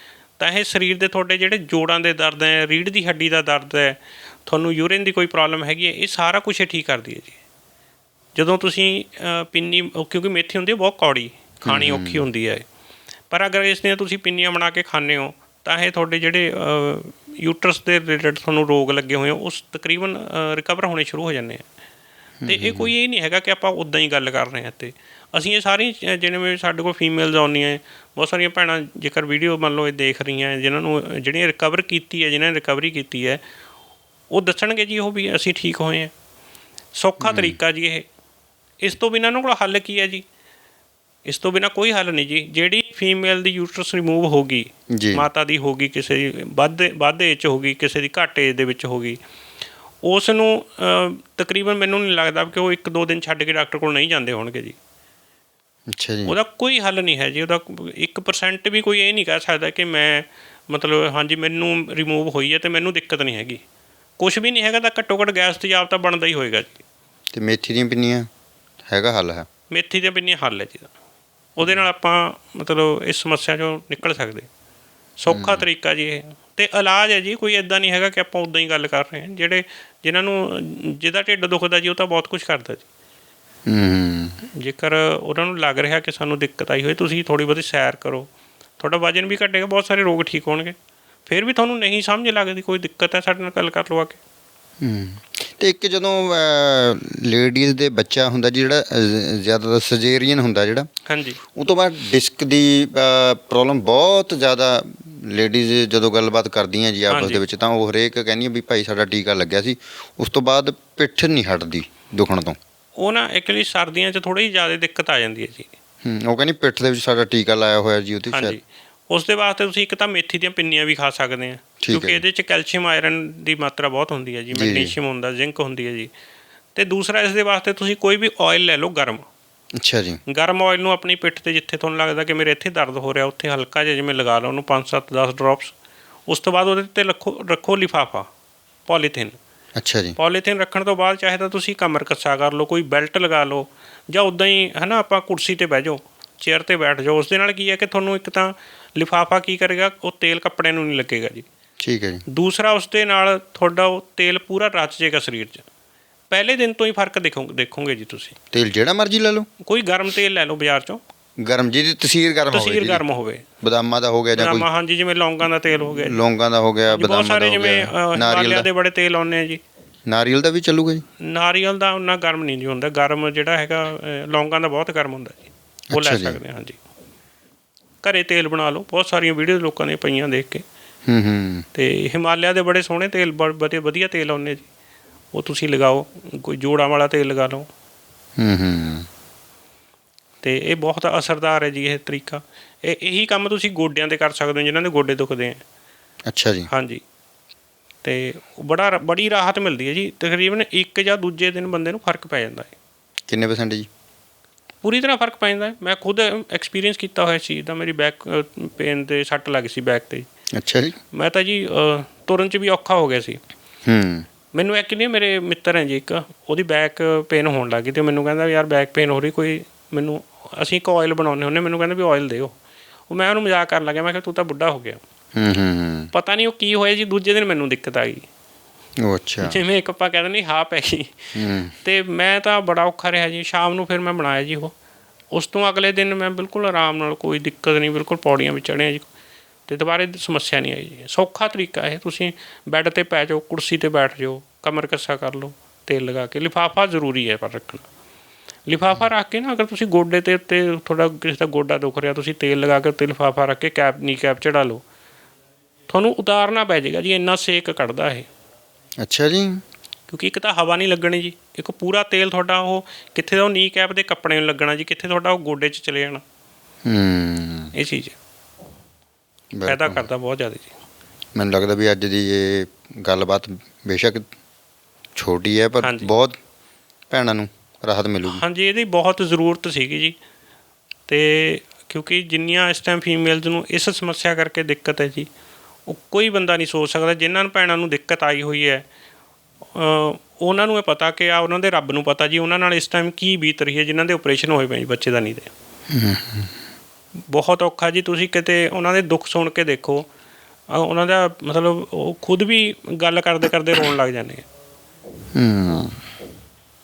ਤਾਂ ਇਹ ਸਰੀਰ ਦੇ ਤੁਹਾਡੇ ਜਿਹੜੇ ਜੋੜਾਂ ਦੇ ਦਰਦ ਹੈ ਰੀੜ੍ਹ ਦੀ ਹੱਡੀ ਦਾ ਦਰਦ ਹੈ ਤੁਹਾਨੂੰ ਯੂਰਿਨ ਦੀ ਕੋਈ ਪ੍ਰੋਬਲਮ ਹੈਗੀ ਹੈ ਇਹ ਸਾਰਾ ਕੁਝ ਇਹ ਠੀਕ ਕਰਦੀ ਹੈ ਜੀ। ਜਦੋਂ ਤੁਸੀਂ ਪਿੰਨੀ ਕਿਉਂਕਿ ਮੇਥੀ ਹੁੰਦੀ ਹੈ ਬਹੁਤ ਕੌੜੀ ਖਾਣੀ ਔਖੀ ਹੁੰਦੀ ਹੈ। ਪਰ ਅਗਰ ਇਸ ਦੀਆਂ ਤੁਸੀਂ ਪਿੰਨੀਆਂ ਬਣਾ ਕੇ ਖਾਂਦੇ ਹੋ ਤਾਂ ਇਹ ਤੁਹਾਡੇ ਜਿਹੜੇ ਯੂਟਰਸ ਦੇ ਰਿਲੇਟਡ ਤੁਹਾਨੂੰ ਰੋਗ ਲੱਗੇ ਹੋਏ ਉਸ ਤਕਰੀਬਨ ਰਿਕਵਰ ਹੋਣੇ ਸ਼ੁਰੂ ਹੋ ਜਾਂਦੇ ਆ। ਤੇ ਇਹ ਕੋਈ ਇਹ ਨਹੀਂ ਹੈਗਾ ਕਿ ਆਪਾਂ ਉਦਾਂ ਹੀ ਗੱਲ ਕਰ ਰਹੇ ਹਾਂ ਤੇ ਅਸੀਂ ਇਹ ਸਾਰੀ ਜਿਵੇਂ ਸਾਡੇ ਕੋਲ ਫੀਮੇਲਸ ਆਉਂਦੀਆਂ ਬਹੁਤ ਸਾਰੀਆਂ ਭੈਣਾਂ ਜੇਕਰ ਵੀਡੀਓ ਮੰਨ ਲਓ ਇਹ ਦੇਖ ਰਹੀਆਂ ਜਿਨ੍ਹਾਂ ਨੂੰ ਜਿਹੜੀਆਂ ਰਿਕਵਰ ਕੀਤੀ ਹੈ ਜਿਨ੍ਹਾਂ ਨੇ ਰਿਕਵਰੀ ਕੀਤੀ ਹੈ ਉਹ ਦੱਸਣਗੇ ਜੀ ਉਹ ਵੀ ਅਸੀਂ ਠੀਕ ਹੋਏ ਹਾਂ। ਸੌਖਾ ਤਰੀਕਾ ਜੀ ਇਹ। ਇਸ ਤੋਂ ਬਿਨਾਂ ਉਹਨਾਂ ਕੋਲ ਹੱਲ ਕੀ ਹੈ ਜੀ? ਇਸ ਤੋਂ ਬਿਨਾਂ ਕੋਈ ਹੱਲ ਨਹੀਂ ਜੀ। ਜਿਹੜੀ ਫੀਮੇਲ ਦੀ ਯੂਟਰਸ ਰਿਮੂਵ ਹੋਗੀ ਜੀ। ਮਾਤਾ ਦੀ ਹੋਗੀ ਕਿਸੇ ਦੀ ਵੱਧ ਵੱਧ ਏਜ 'ਚ ਹੋਗੀ ਕਿਸੇ ਦੀ ਘੱਟ ਏਜ ਦੇ ਵਿੱਚ ਹੋਗੀ ਉਸ ਨੂੰ ਤਕਰੀਬਨ ਮੈਨੂੰ ਨਹੀਂ ਲੱਗਦਾ ਕਿ ਉਹ ਇੱਕ ਦੋ ਦਿਨ ਛੱਡ ਕੇ ਡਾਕਟਰ ਕੋਲ ਨਹੀਂ ਜਾਂਦੇ ਹੋਣਗੇ ਜੀ। ਅੱਛਾ ਜੀ। ਉਹਦਾ ਕੋਈ ਹੱਲ ਨਹੀਂ ਹੈ ਜੀ। ਉਹਦਾ 1% ਵੀ ਕੋਈ ਇਹ ਨਹੀਂ ਕਹਿ ਸਕਦਾ ਕਿ ਮੈਂ ਮਤਲਬ ਹਾਂਜੀ ਮੈਨੂੰ ਰਿਮੂਵ ਹੋਈ ਹੈ ਤੇ ਮੈਨੂੰ ਦਿੱਕਤ ਨਹੀਂ ਹੈਗੀ। ਕੁਝ ਵੀ ਨਹੀਂ ਹੈਗਾ ਤਾਂ ਘੱਟੋ ਘੱਟ ਗੈਸ ਤੇਜ਼ਾਬ ਤਾਂ ਬਣਦਾ ਹੀ ਹੋਏਗਾ ਜੀ। ਤੇ ਮੇਥੀ ਦੀਆਂ ਪਿੰਨੀਆਂ ਹੈਗਾ ਹੱਲ ਹੈ? ਮੇਥੀ ਦੇ ਪਿੰਨੀਆਂ ਹੱਲ ਹੈ ਜੀ ਦਾ ਉਹਦੇ ਨਾਲ ਆਪਾਂ ਮਤਲਬ ਇਸ ਸਮੱਸਿਆ ਚੋਂ ਨਿਕਲ ਸਕਦੇ। ਸੌਖਾ ਤਰੀਕਾ ਜੀ ਇਹ। ਤੇ ਇਲਾਜ ਹੈ ਜੀ ਕੋਈ ਇਦਾਂ ਨਹੀਂ ਹੈਗਾ ਕਿ ਆਪਾਂ ਉਦਾਂ ਹੀ ਗੱਲ ਕਰ ਰਹੇ ਹਾਂ। ਜਿਹੜੇ ਜਿਨ੍ਹਾਂ ਨੂੰ ਜਿਹਦਾ ਢਿੱਡ ਦੁਖਦਾ ਜੀ ਉਹ ਤਾਂ ਬਹੁਤ ਕੁਝ ਕਰਦਾ ਜੀ। ਹੂੰ। ਜੇਕਰ ਉਹਨਾਂ ਨੂੰ ਲੱਗ ਰਿਹਾ ਕਿ ਸਾਨੂੰ ਦਿੱਕਤ ਆਈ ਹੋਈ ਤੁਸੀਂ ਥੋੜੀ ਬਹੁਤੀ ਸੈਰ ਕਰੋ। ਤੁਹਾਡਾ ਵਜਨ ਵੀ ਘਟੇਗਾ ਬਹੁਤ ਸਾਰੇ ਰੋਗ ਠੀਕ ਹੋਣਗੇ। ਫਿਰ ਵੀ ਤੁਹਾਨੂੰ ਨਹੀਂ ਸਮਝ ਲੱਗਦੀ ਕੋਈ ਦਿੱਕਤ ਹੈ ਸਾਡੇ ਨਾਲ ਗੱਲ ਕਰ ਲਓ ਆ ਕੇ। ਹੂੰ। ਤੇ ਇੱਕ ਜਦੋਂ ਲੇਡੀਜ਼ ਦੇ ਬੱਚਾ ਹੁੰਦਾ ਜਿਹੜਾ ਅ, ਜ਼ਿਆਦਾਤਰ ਸਰਜਰੀਅਨ ਹੁੰਦਾ ਜਿਹੜਾ ਹਾਂਜੀ। ਉਹ ਤੋਂ ਬਾਅਦ ਡਿਸਕ ਦੀ ਪ੍ਰੋਬਲਮ ਬਹੁਤ ਜ਼ਿਆਦਾ ਲੇਡੀਜ਼ ਜਦੋਂ ਗੱਲਬਾਤ ਕਰਦੀਆਂ ਜੀ ਆਪਸ। ਦੇ ਵਿੱਚ ਤਾਂ ਉਹ ਹਰੇਕ ਕਹਿੰਦੀਆਂ ਵੀ ਭਾਈ ਸਾਡਾ ਟੀਕਾ ਲੱਗਿਆ ਸੀ ਉਸ ਤੋਂ ਬਾਅਦ ਪਿੱਠ ਨਹੀਂ ਹਟਦੀ ਦੁਖਣ ਤੋਂ। ਉਹ ਨਾ ਐਕਚੁਅਲੀ ਸਰਦੀਆਂ 'ਚ ਥੋੜੀ ਜ਼ਿਆਦਾ ਦਿੱਕਤ ਆ ਜਾਂਦੀ ਹੈ ਜੀ। ਹੂੰ ਉਹ ਕਹਿੰਦੀ ਪਿੱਠ ਦੇ ਵਿੱਚ ਸਾਡਾ ਟੀਕਾ ਲਾਇਆ ਹੋਇਆ ਜੀ ਉਹਦੇ ਹਾਂਜੀ। ਉਸ ਦੇ ਵਾਸਤੇ ਤੁਸੀਂ ਇੱਕ ਤਾਂ ਮੇਥੀ ਦੀਆਂ ਪਿੰਨੀਆਂ ਵੀ ਖਾ ਸਕਦੇ ਆ ਕਿਉਂਕਿ। ਇਹਦੇ 'ਚ ਕੈਲਸ਼ੀਅਮ ਆਇਰਨ ਦੀ ਮਾਤਰਾ ਬਹੁਤ ਹੁੰਦੀ ਹੈ ਜੀ ਜੀ। ਮੈਗਨੀਸ਼ੀਅਮ ਹੁੰਦਾ ਜ਼ਿੰਕ ਹੁੰਦੀ ਹੈ ਜੀ। ਤੇ ਦੂਸਰਾ ਇਸ ਦੇ ਵਾਸਤੇ ਤੁਸੀਂ ਕੋਈ ਵੀ ਆਇਲ ਲੈ ਲਓ ਗਰਮ। ਅੱਛਾ ਜੀ। ਗਰਮ ਆਇਲ ਨੂੰ ਆਪਣੀ ਪਿੱਠ ਤੇ ਜਿੱਥੇ ਤੁਹਾਨੂੰ ਲੱਗਦਾ ਕਿ ਮੇਰੇ ਇੱਥੇ ਦਰਦ ਹੋ ਰਿਹਾ ਉੱਥੇ ਹਲਕਾ ਜਿਹਾ ਜਿਵੇਂ ਲਗਾ ਲਓ ਉਹਨੂੰ 5 7 10 ਡ੍ਰੌਪਸ ਉਸ ਤੋਂ ਬਾਅਦ ਉਹਦੇ ਤੇ ਰੱਖੋ ਰੱਖੋ ਲਿਫਾਫਾ ਪੋਲੀਥੀਨ ਅੱਛਾ ਜੀ। ਪੋਲੀਥੀਨ ਰੱਖਣ ਤੋਂ ਬਾਅਦ ਚਾਹੇ ਤਾਂ ਤੁਸੀਂ ਕਮਰ ਕੱਸਾ ਕਰ ਲਓ ਕੋਈ ਬੈਲਟ ਲਗਾ ਲਓ ਜਾਂ ਉਦਾਂ ਹੀ ਹਨਾ ਆਪਾਂ ਕੁਰਸੀ ਤੇ ਬਹਿ ਜਾਓ ਚੇਅਰ ਤੇ ਬੈਠ ਜਾਓ ਉਸ ਦੇ ਨਾਲ ਕੀ ਹੈ ਕਿ ਤੁਹਾਨੂੰ ਇੱਕ ਤਾਂ ਲਿਫਾਫਾ ਕੀ ਕਰੇਗਾ? ਉਹ ਤੇਲ ਕੱਪੜੇ ਨੂੰ ਨਹੀਂ ਲੱਗੇਗਾ ਜੀ। ਠੀਕ ਹੈ ਜੀ। ਦੂਸਰਾ ਉਸ ਦੇ ਨਾਲ ਤੁਹਾਡਾ ਉਹ ਤੇਲ ਪੂਰਾ ਰਚ ਜਾਏਗਾ ਸਰੀਰ 'ਚ। ਪਹਿਲੇ ਦਿਨ ਤੋਂ ਹੀ ਫ਼ਰਕ ਦੇਖੋ ਦੇਖੋਗੇ ਜੀ ਤੁਸੀਂ। ਤੇਲ ਜਿਹੜਾ ਮਰਜ਼ੀ ਲੈ ਲਓ। ਕੋਈ ਗਰਮ ਤੇਲ ਲੈ ਲਓ ਬਾਜ਼ਾਰ 'ਚੋਂ। ਗਰਮ ਜਿਹਦੀ ਤਸੀਰ ਗਰਮ ਹੋਵੇ ਤਸੀਰ। ਗਰਮ ਹੋਵੇ। ਬਦਾਮਾਂ ਦਾ ਹੋ ਗਿਆ ਜਾਂ ਕੋਈ ਬਦਾਮਾਂ ਹਾਂਜੀ ਜਿਵੇਂ ਲੌਂਗਾਂ ਦਾ ਤੇਲ ਹੋ ਗਿਆ। ਲੌਂਗਾਂ ਦਾ ਹੋ ਗਿਆ ਬਦਾਮਾਂ ਦਾ ਸਾਰੇ ਹੋ ਜਿਵੇਂ ਗਿਆ ਨਾਰੀਅਲ ਦਾ। ਬੜੇ ਤੇਲ ਆਉਂਦੇ ਆ ਜੀ। ਨਾਰੀਅਲ ਦਾ ਵੀ ਚੱਲੂਗਾ ਜੀ। ਨਾਰੀਅਲ ਦਾ ਉਹਨਾਂ ਗਰਮ ਨਹੀਂ ਜੀ ਹੁੰਦਾ। ਗਰਮ ਜਿਹੜਾ ਹੈਗਾ ਲੌਂਗਾਂ ਦਾ ਬਹੁਤ ਗਰਮ ਹੁੰਦਾ ਜੀ। ਉਹ ਲੈ। ਸਕਦੇ ਹਾਂ ਹਾਂਜੀ। ਘਰੇ ਤੇਲ ਬਣਾ ਲਓ। ਬਹੁਤ ਸਾਰੀਆਂ ਵੀਡੀਓ ਲੋਕਾਂ ਦੀਆਂ ਪਈਆਂ ਦੇਖ ਕੇ। ਹੂੰ ਹੂੰ। ਤੇ ਹਿਮਾਲਿਆ ਦੇ ਬੜੇ ਸੋਹਣੇ ਤੇਲ ਬ- ਵਧੀਆ ਵਧੀਆ ਤੇਲ ਆਉਂਦੇ ਜੀ। ਉਹ ਤੁਸੀਂ ਲਗਾਓ ਕੋਈ ਜੋੜਾਂ ਵਾਲਾ ਤੇਲ ਲਗਾ ਲਓ। ਹੂੰ ਹੂੰ। ਤੇ ਇਹ ਬਹੁਤ ਅਸਰਦਾਰ ਹੈ ਜੀ ਇਹ ਤਰੀਕਾ। ਇਹ ਇਹੀ ਕੰਮ ਤੁਸੀਂ ਗੋਡਿਆਂ ਤੇ ਕਰ ਸਕਦੇ ਹੋ ਜਿਨ੍ਹਾਂ ਦੇ ਗੋਡੇ ਦੁਖਦੇ ਆ ਅੱਛਾ ਜੀ। ਹਾਂਜੀ। ਤੇ ਬੜਾ ਬੜੀ ਰਾਹਤ ਮਿਲਦੀ ਹੈ ਜੀ। ਤਕਰੀਬਨ ਇੱਕ ਜਾਂ ਦੂਜੇ ਦਿਨ ਬੰਦੇ ਨੂੰ ਫ਼ਰਕ ਪੈ ਜਾਂਦਾ ਹੈ। ਕਿੰਨੇ ਪਰਸੈਂਟ ਜੀ? ਪੂਰੀ ਤਰ੍ਹਾਂ ਫ਼ਰਕ ਪੈ ਜਾਂਦਾ ਮੈਂ ਖੁਦ ਐਕਸਪੀਰੀਅੰਸ ਕੀਤਾ ਹੋਇਆ ਸੀ ਤਾਂ ਮੇਰੀ ਬੈਕ ਪੇਨ ਤੇ ਸੱਟ ਲੱਗ ਸੀ ਬੈਕ ਤੇ। ਅੱਛਾ ਜੀ। ਮੈਂ ਤਾਂ ਜੀ ਤੁਰਨ 'ਚ ਵੀ ਔਖਾ ਹੋ ਗਿਆ ਸੀ। ਹੂੰ। ਮੈਨੂੰ ਐਕਚੁਅਲੀ ਮੇਰੇ ਮਿੱਤਰ ਹੈ ਜੀ ਇੱਕ ਉਹਦੀ ਬੈਕ ਪੇਨ ਹੋਣ ਲੱਗੀ ਤੇ ਮੈਨੂੰ ਕਹਿੰਦਾ ਯਾਰ ਬੈਕ ਪੇਨ ਹੋ ਰਹੀ ਕੋਈ ਮੈਨੂੰ ਅਸੀਂ ਇੱਕ ਆਇਲ ਬਣਾਉਂਦੇ ਹੁੰਦੇ ਮੈਨੂੰ ਕਹਿੰਦਾ ਵੀ ਆਇਲ ਦਿਓ। ਉਹ ਮੈਂ ਉਹਨੂੰ ਮਜ਼ਾਕ ਕਰਨ ਲੱਗਿਆ ਮੈਂ ਕਿਹਾ ਤੂੰ ਤਾਂ ਬੁੱਢਾ ਹੋ ਗਿਆ। ਹੂੰ ਹੂੰ ਪਤਾ ਨਹੀਂ ਉਹ ਕੀ ਹੋਇਆ ਜੀ ਦੂਜੇ ਦਿਨ ਮੈਨੂੰ ਦਿੱਕਤ ਆ ਗਈ। ਅੱਛਾ। ਜਿਵੇਂ ਇੱਕ ਆਪਾਂ ਕਹਿੰਦੇ ਨਹੀਂ ਹਾਂ ਪੈ ਗਈ। ਤੇ ਮੈਂ ਤਾਂ ਬੜਾ ਔਖਾ ਰਿਹਾ ਜੀ। ਸ਼ਾਮ ਨੂੰ ਫਿਰ ਮੈਂ ਬਣਾਇਆ ਜੀ ਉਹ। ਉਸ ਤੋਂ ਅਗਲੇ ਦਿਨ ਮੈਂ ਬਿਲਕੁਲ ਆਰਾਮ ਨਾਲ ਕੋਈ ਦਿੱਕਤ ਨਹੀਂ ਬਿਲਕੁਲ ਪੌੜੀਆਂ ਵੀ ਚੜ੍ਹਿਆ ਜੀ। ਤੇ ਦੁਬਾਰੇ ਸਮੱਸਿਆ ਨਹੀਂ ਆਈ ਜੀ। ਸੌਖਾ ਤਰੀਕਾ ਇਹ। ਤੁਸੀਂ ਬੈੱਡ ਤੇ ਪੈ ਜਾਓ ਕੁਰਸੀ ਤੇ ਬੈਠ ਜਾਓ ਕਮਰ ਕੱਸਾ ਕਰ ਲਓ ਤੇਲ ਲਗਾ ਕੇ। ਲਿਫਾਫਾ ਜ਼ਰੂਰੀ ਹੈ ਪਰ ਰੱਖਣਾ। ਲਿਫਾਫਾ ਰੱਖ ਕੇ ਨਾ ਅਗਰ ਤੁਸੀਂ ਗੋਡੇ ਤੇ ਉੱਤੇ ਤੁਹਾਡਾ ਕਿਸੇ ਦਾ ਗੋਡਾ ਦੁਖ ਰਿਹਾ ਤੁਸੀਂ ਤੇਲ ਲਗਾ ਕੇ ਉੱਤੇ ਲਿਫਾਫਾ ਰੱਖ ਕੇ ਕੈਪ ਨੀ ਕੈਪ ਚੜਾ ਲਓ। ਤੁਹਾਨੂੰ ਉਤਾਰਨਾ ਪੈ ਜਾਏਗਾ ਜੀ। ਇੰਨਾ ਸੇਕ ਕੱਢਦਾ ਇਹ। ਅੱਛਾ ਜੀ। ਕਿਉਂਕਿ ਇੱਕ ਤਾਂ ਹਵਾ ਨਹੀਂ ਲੱਗਣੀ ਜੀ ਇੱਕ ਪੂਰਾ ਤੇਲ ਤੁਹਾਡਾ ਉਹ ਕਿੱਥੇ ਦਾ ਉਹ ਨੀ ਕੈਪ ਦੇ ਕੱਪੜੇ ਨੂੰ ਲੱਗਣਾ ਜੀ ਕਿੱਥੇ ਤੁਹਾਡਾ ਉਹ ਗੋਡੇ 'ਚ ਚਲੇ ਜਾਣਾ। ਹੂੰ। ਇਹ ਚੀਜ਼। ਫਾਇਦਾ ਕਰਦਾ ਬਹੁਤ ਜ਼ਿਆਦਾ ਜੀ। ਮੈਨੂੰ ਲੱਗਦਾ ਵੀ ਅੱਜ ਦੀ ਇਹ ਗੱਲਬਾਤ ਬੇਸ਼ੱਕ ਛੋਟੀ ਹੈ ਪਰ। ਬਹੁਤ ਭੈਣਾਂ ਨੂੰ ਰਾਹਤ ਮਿਲੂਗੀ। ਹਾਂਜੀ ਇਹਦੀ ਬਹੁਤ ਜ਼ਰੂਰਤ ਸੀਗੀ ਜੀ। ਤੇ ਕਿਉਂਕਿ ਜਿੰਨੀਆਂ ਇਸ ਟਾਈਮ ਫੀਮੇਲਸ ਨੂੰ ਇਸ ਸਮੱਸਿਆ ਕਰਕੇ ਦਿੱਕਤ ਹੈ ਜੀ ਉਹ ਕੋਈ ਬੰਦਾ ਨਹੀਂ ਸੋਚ ਸਕਦਾ, ਜਿਨ੍ਹਾਂ ਨੂੰ ਭੈਣਾਂ ਨੂੰ ਦਿੱਕਤ ਆਈ ਹੋਈ ਹੈ। ਉਹਨਾਂ ਨੂੰ ਇਹ ਪਤਾ ਕਿ ਆ ਉਹਨਾਂ ਦੇ ਰੱਬ ਨੂੰ ਪਤਾ ਜੀ, ਉਹਨਾਂ ਨਾਲ ਇਸ ਟਾਈਮ ਕੀ ਬੀਤ ਰਹੀ ਹੈ, ਜਿਨ੍ਹਾਂ ਦੇ ਆਪਰੇਸ਼ਨ ਹੋਏ ਪਏ ਜੀ, ਬੱਚੇ ਦਾ ਨਹੀਂ ਦੇ ਬਹੁਤ ਔਖਾ ਜੀ, ਤੁਸੀਂ ਕਿਤੇ ਉਹਨਾਂ ਦੇ ਦੁੱਖ ਸੁਣ ਕੇ ਦੇਖੋ ਉਹਨਾਂ ਦਾ ਮਤਲਬ ਉਹ ਖੁਦ ਵੀ ਗੱਲ ਕਰਦੇ ਕਰਦੇ ਰੋਣ ਲੱਗ ਜਾਂਦੇ ਆ।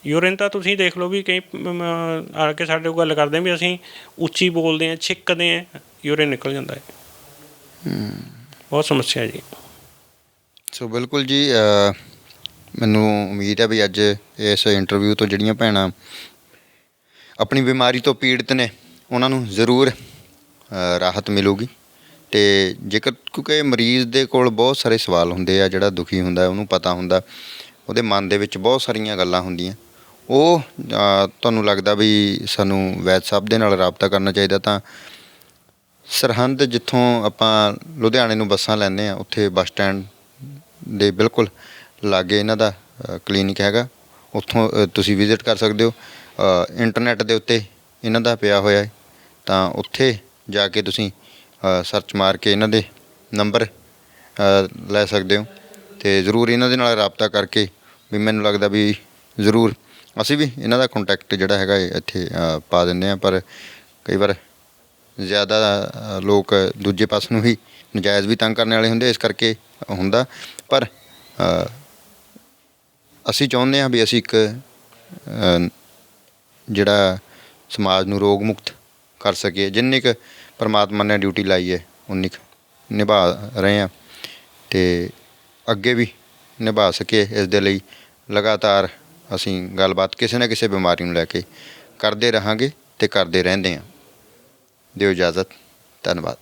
ਯੂਰਿਨ ਤਾਂ ਤੁਸੀਂ ਦੇਖ ਲਓ ਵੀ ਕਈ ਆ ਕੇ ਸਾਡੇ ਕੋਲ ਗੱਲ ਕਰਦੇ ਵੀ ਅਸੀਂ ਉੱਚੀ ਬੋਲਦੇ ਆ, ਛਿੱਕਦੇ ਆ, ਯੂਰਿਨ ਨਿਕਲ ਜਾਂਦਾ ਹੈ। ਬਹੁਤ ਸਮੱਸਿਆ ਜੀ। ਸੋ ਬਿਲਕੁਲ ਜੀ ਮੈਨੂੰ ਉਮੀਦ ਹੈ ਵੀ ਅੱਜ ਇਸ ਇੰਟਰਵਿਊ ਤੋਂ ਜਿਹੜੀਆਂ ਭੈਣਾਂ ਆਪਣੀ ਬਿਮਾਰੀ ਤੋਂ ਪੀੜਤ ਨੇ, ਉਹਨਾਂ ਨੂੰ ਜ਼ਰੂਰ ਰਾਹਤ ਮਿਲੂਗੀ। ਤੇ ਜੇਕਰ ਕਿਉਂਕਿ ਮਰੀਜ਼ ਦੇ ਕੋਲ ਬਹੁਤ ਸਾਰੇ ਸਵਾਲ ਹੁੰਦੇ ਆ, ਜਿਹੜਾ ਦੁਖੀ ਹੁੰਦਾ ਉਹਨੂੰ ਪਤਾ ਹੁੰਦਾ, ਉਹਦੇ ਮਨ ਦੇ ਵਿੱਚ ਬਹੁਤ ਸਾਰੀਆਂ ਗੱਲਾਂ ਹੁੰਦੀਆਂ। ਉਹ ਤੁਹਾਨੂੰ ਲੱਗਦਾ ਵੀ ਸਾਨੂੰ ਵੈਦ ਸਾਹਿਬ ਦੇ ਨਾਲ ਰਾਬਤਾ ਕਰਨਾ ਚਾਹੀਦਾ ਤਾਂ ਸਰਹੰਦ ਜਿੱਥੋਂ ਆਪਾਂ ਲੁਧਿਆਣੇ ਨੂੰ ਬੱਸਾਂ ਲੈਂਦੇ ਆ ਉੱਥੇ ਬੱਸ ਸਟੈਂਡ ਦੇ ਬਿਲਕੁਲ ਲਾਗੇ ਇਹਨਾਂ ਦਾ ਕਲੀਨਿਕ ਹੈਗਾ। ਉੱਥੋਂ ਤੁਸੀਂ ਵਿਜ਼ਿਟ ਕਰ ਸਕਦੇ ਹੋ। ਅ, ਇੰਟਰਨੈਟ ਦੇ ਉੱਤੇ ਇਹਨਾਂ ਦਾ ਪਿਆ ਹੋਇਆ ਹੈ। ਤਾਂ ਉੱਥੇ ਜਾ ਕੇ ਤੁਸੀਂ ਸਰਚ ਮਾਰ ਕੇ ਇਹਨਾਂ ਦੇ ਨੰਬਰ ਲੈ ਸਕਦੇ ਹੋ। ਤੇ ਜ਼ਰੂਰ ਇਹਨਾਂ ਦੇ ਨਾਲ ਰਾਬਤਾ ਕਰਕੇ ਵੀ ਮੈਨੂੰ ਲੱਗਦਾ ਵੀ ਜ਼ਰੂਰ ਅਸੀਂ ਵੀ ਇਹਨਾਂ ਦਾ ਕੰਟੈਕਟ ਜਿਹੜਾ ਹੈਗਾ ਇੱਥੇ ਪਾ ਦਿੰਦੇ ਆ ਪਰ ਕਈ ਵਾਰ ਜ਼ਿਆਦਾ ਲੋਕ ਦੂਜੇ ਪਾਸੇ ਨੂੰ ਹੀ ਨਜਾਇਜ਼ ਵੀ ਤੰਗ ਕਰਨ ਵਾਲੇ ਹੁੰਦੇ ਇਸ ਕਰਕੇ ਹੁੰਦਾ। ਪਰ ਅਸੀਂ ਚਾਹੁੰਦੇ ਹਾਂ ਵੀ ਅਸੀਂ ਇੱਕ ਜਿਹੜਾ ਸਮਾਜ ਨੂੰ ਰੋਗ ਮੁਕਤ ਕਰ ਸਕੀਏ। ਜਿੰਨੀ ਕੁ ਪਰਮਾਤਮਾ ਨੇ ਡਿਊਟੀ ਲਾਈ ਹੈ, ਉਨੀ ਕੁ ਨਿਭਾ ਰਹੇ ਹਾਂ ਤੇ ਅੱਗੇ ਵੀ ਨਿਭਾ ਸਕੀਏ। ਇਸ ਦੇ ਲਈ ਲਗਾਤਾਰ ਅਸੀਂ ਗੱਲਬਾਤ ਕਿਸੇ ਨਾ ਕਿਸੇ ਬਿਮਾਰੀ ਨੂੰ ਲੈ ਕੇ ਕਰਦੇ ਰਹਾਂਗੇ ਤੇ ਕਰਦੇ ਰਹਿੰਦੇ ਹਾਂ। ਦਿਓ ਇਜਾਜ਼ਤ ਧੰਨਵਾਦ।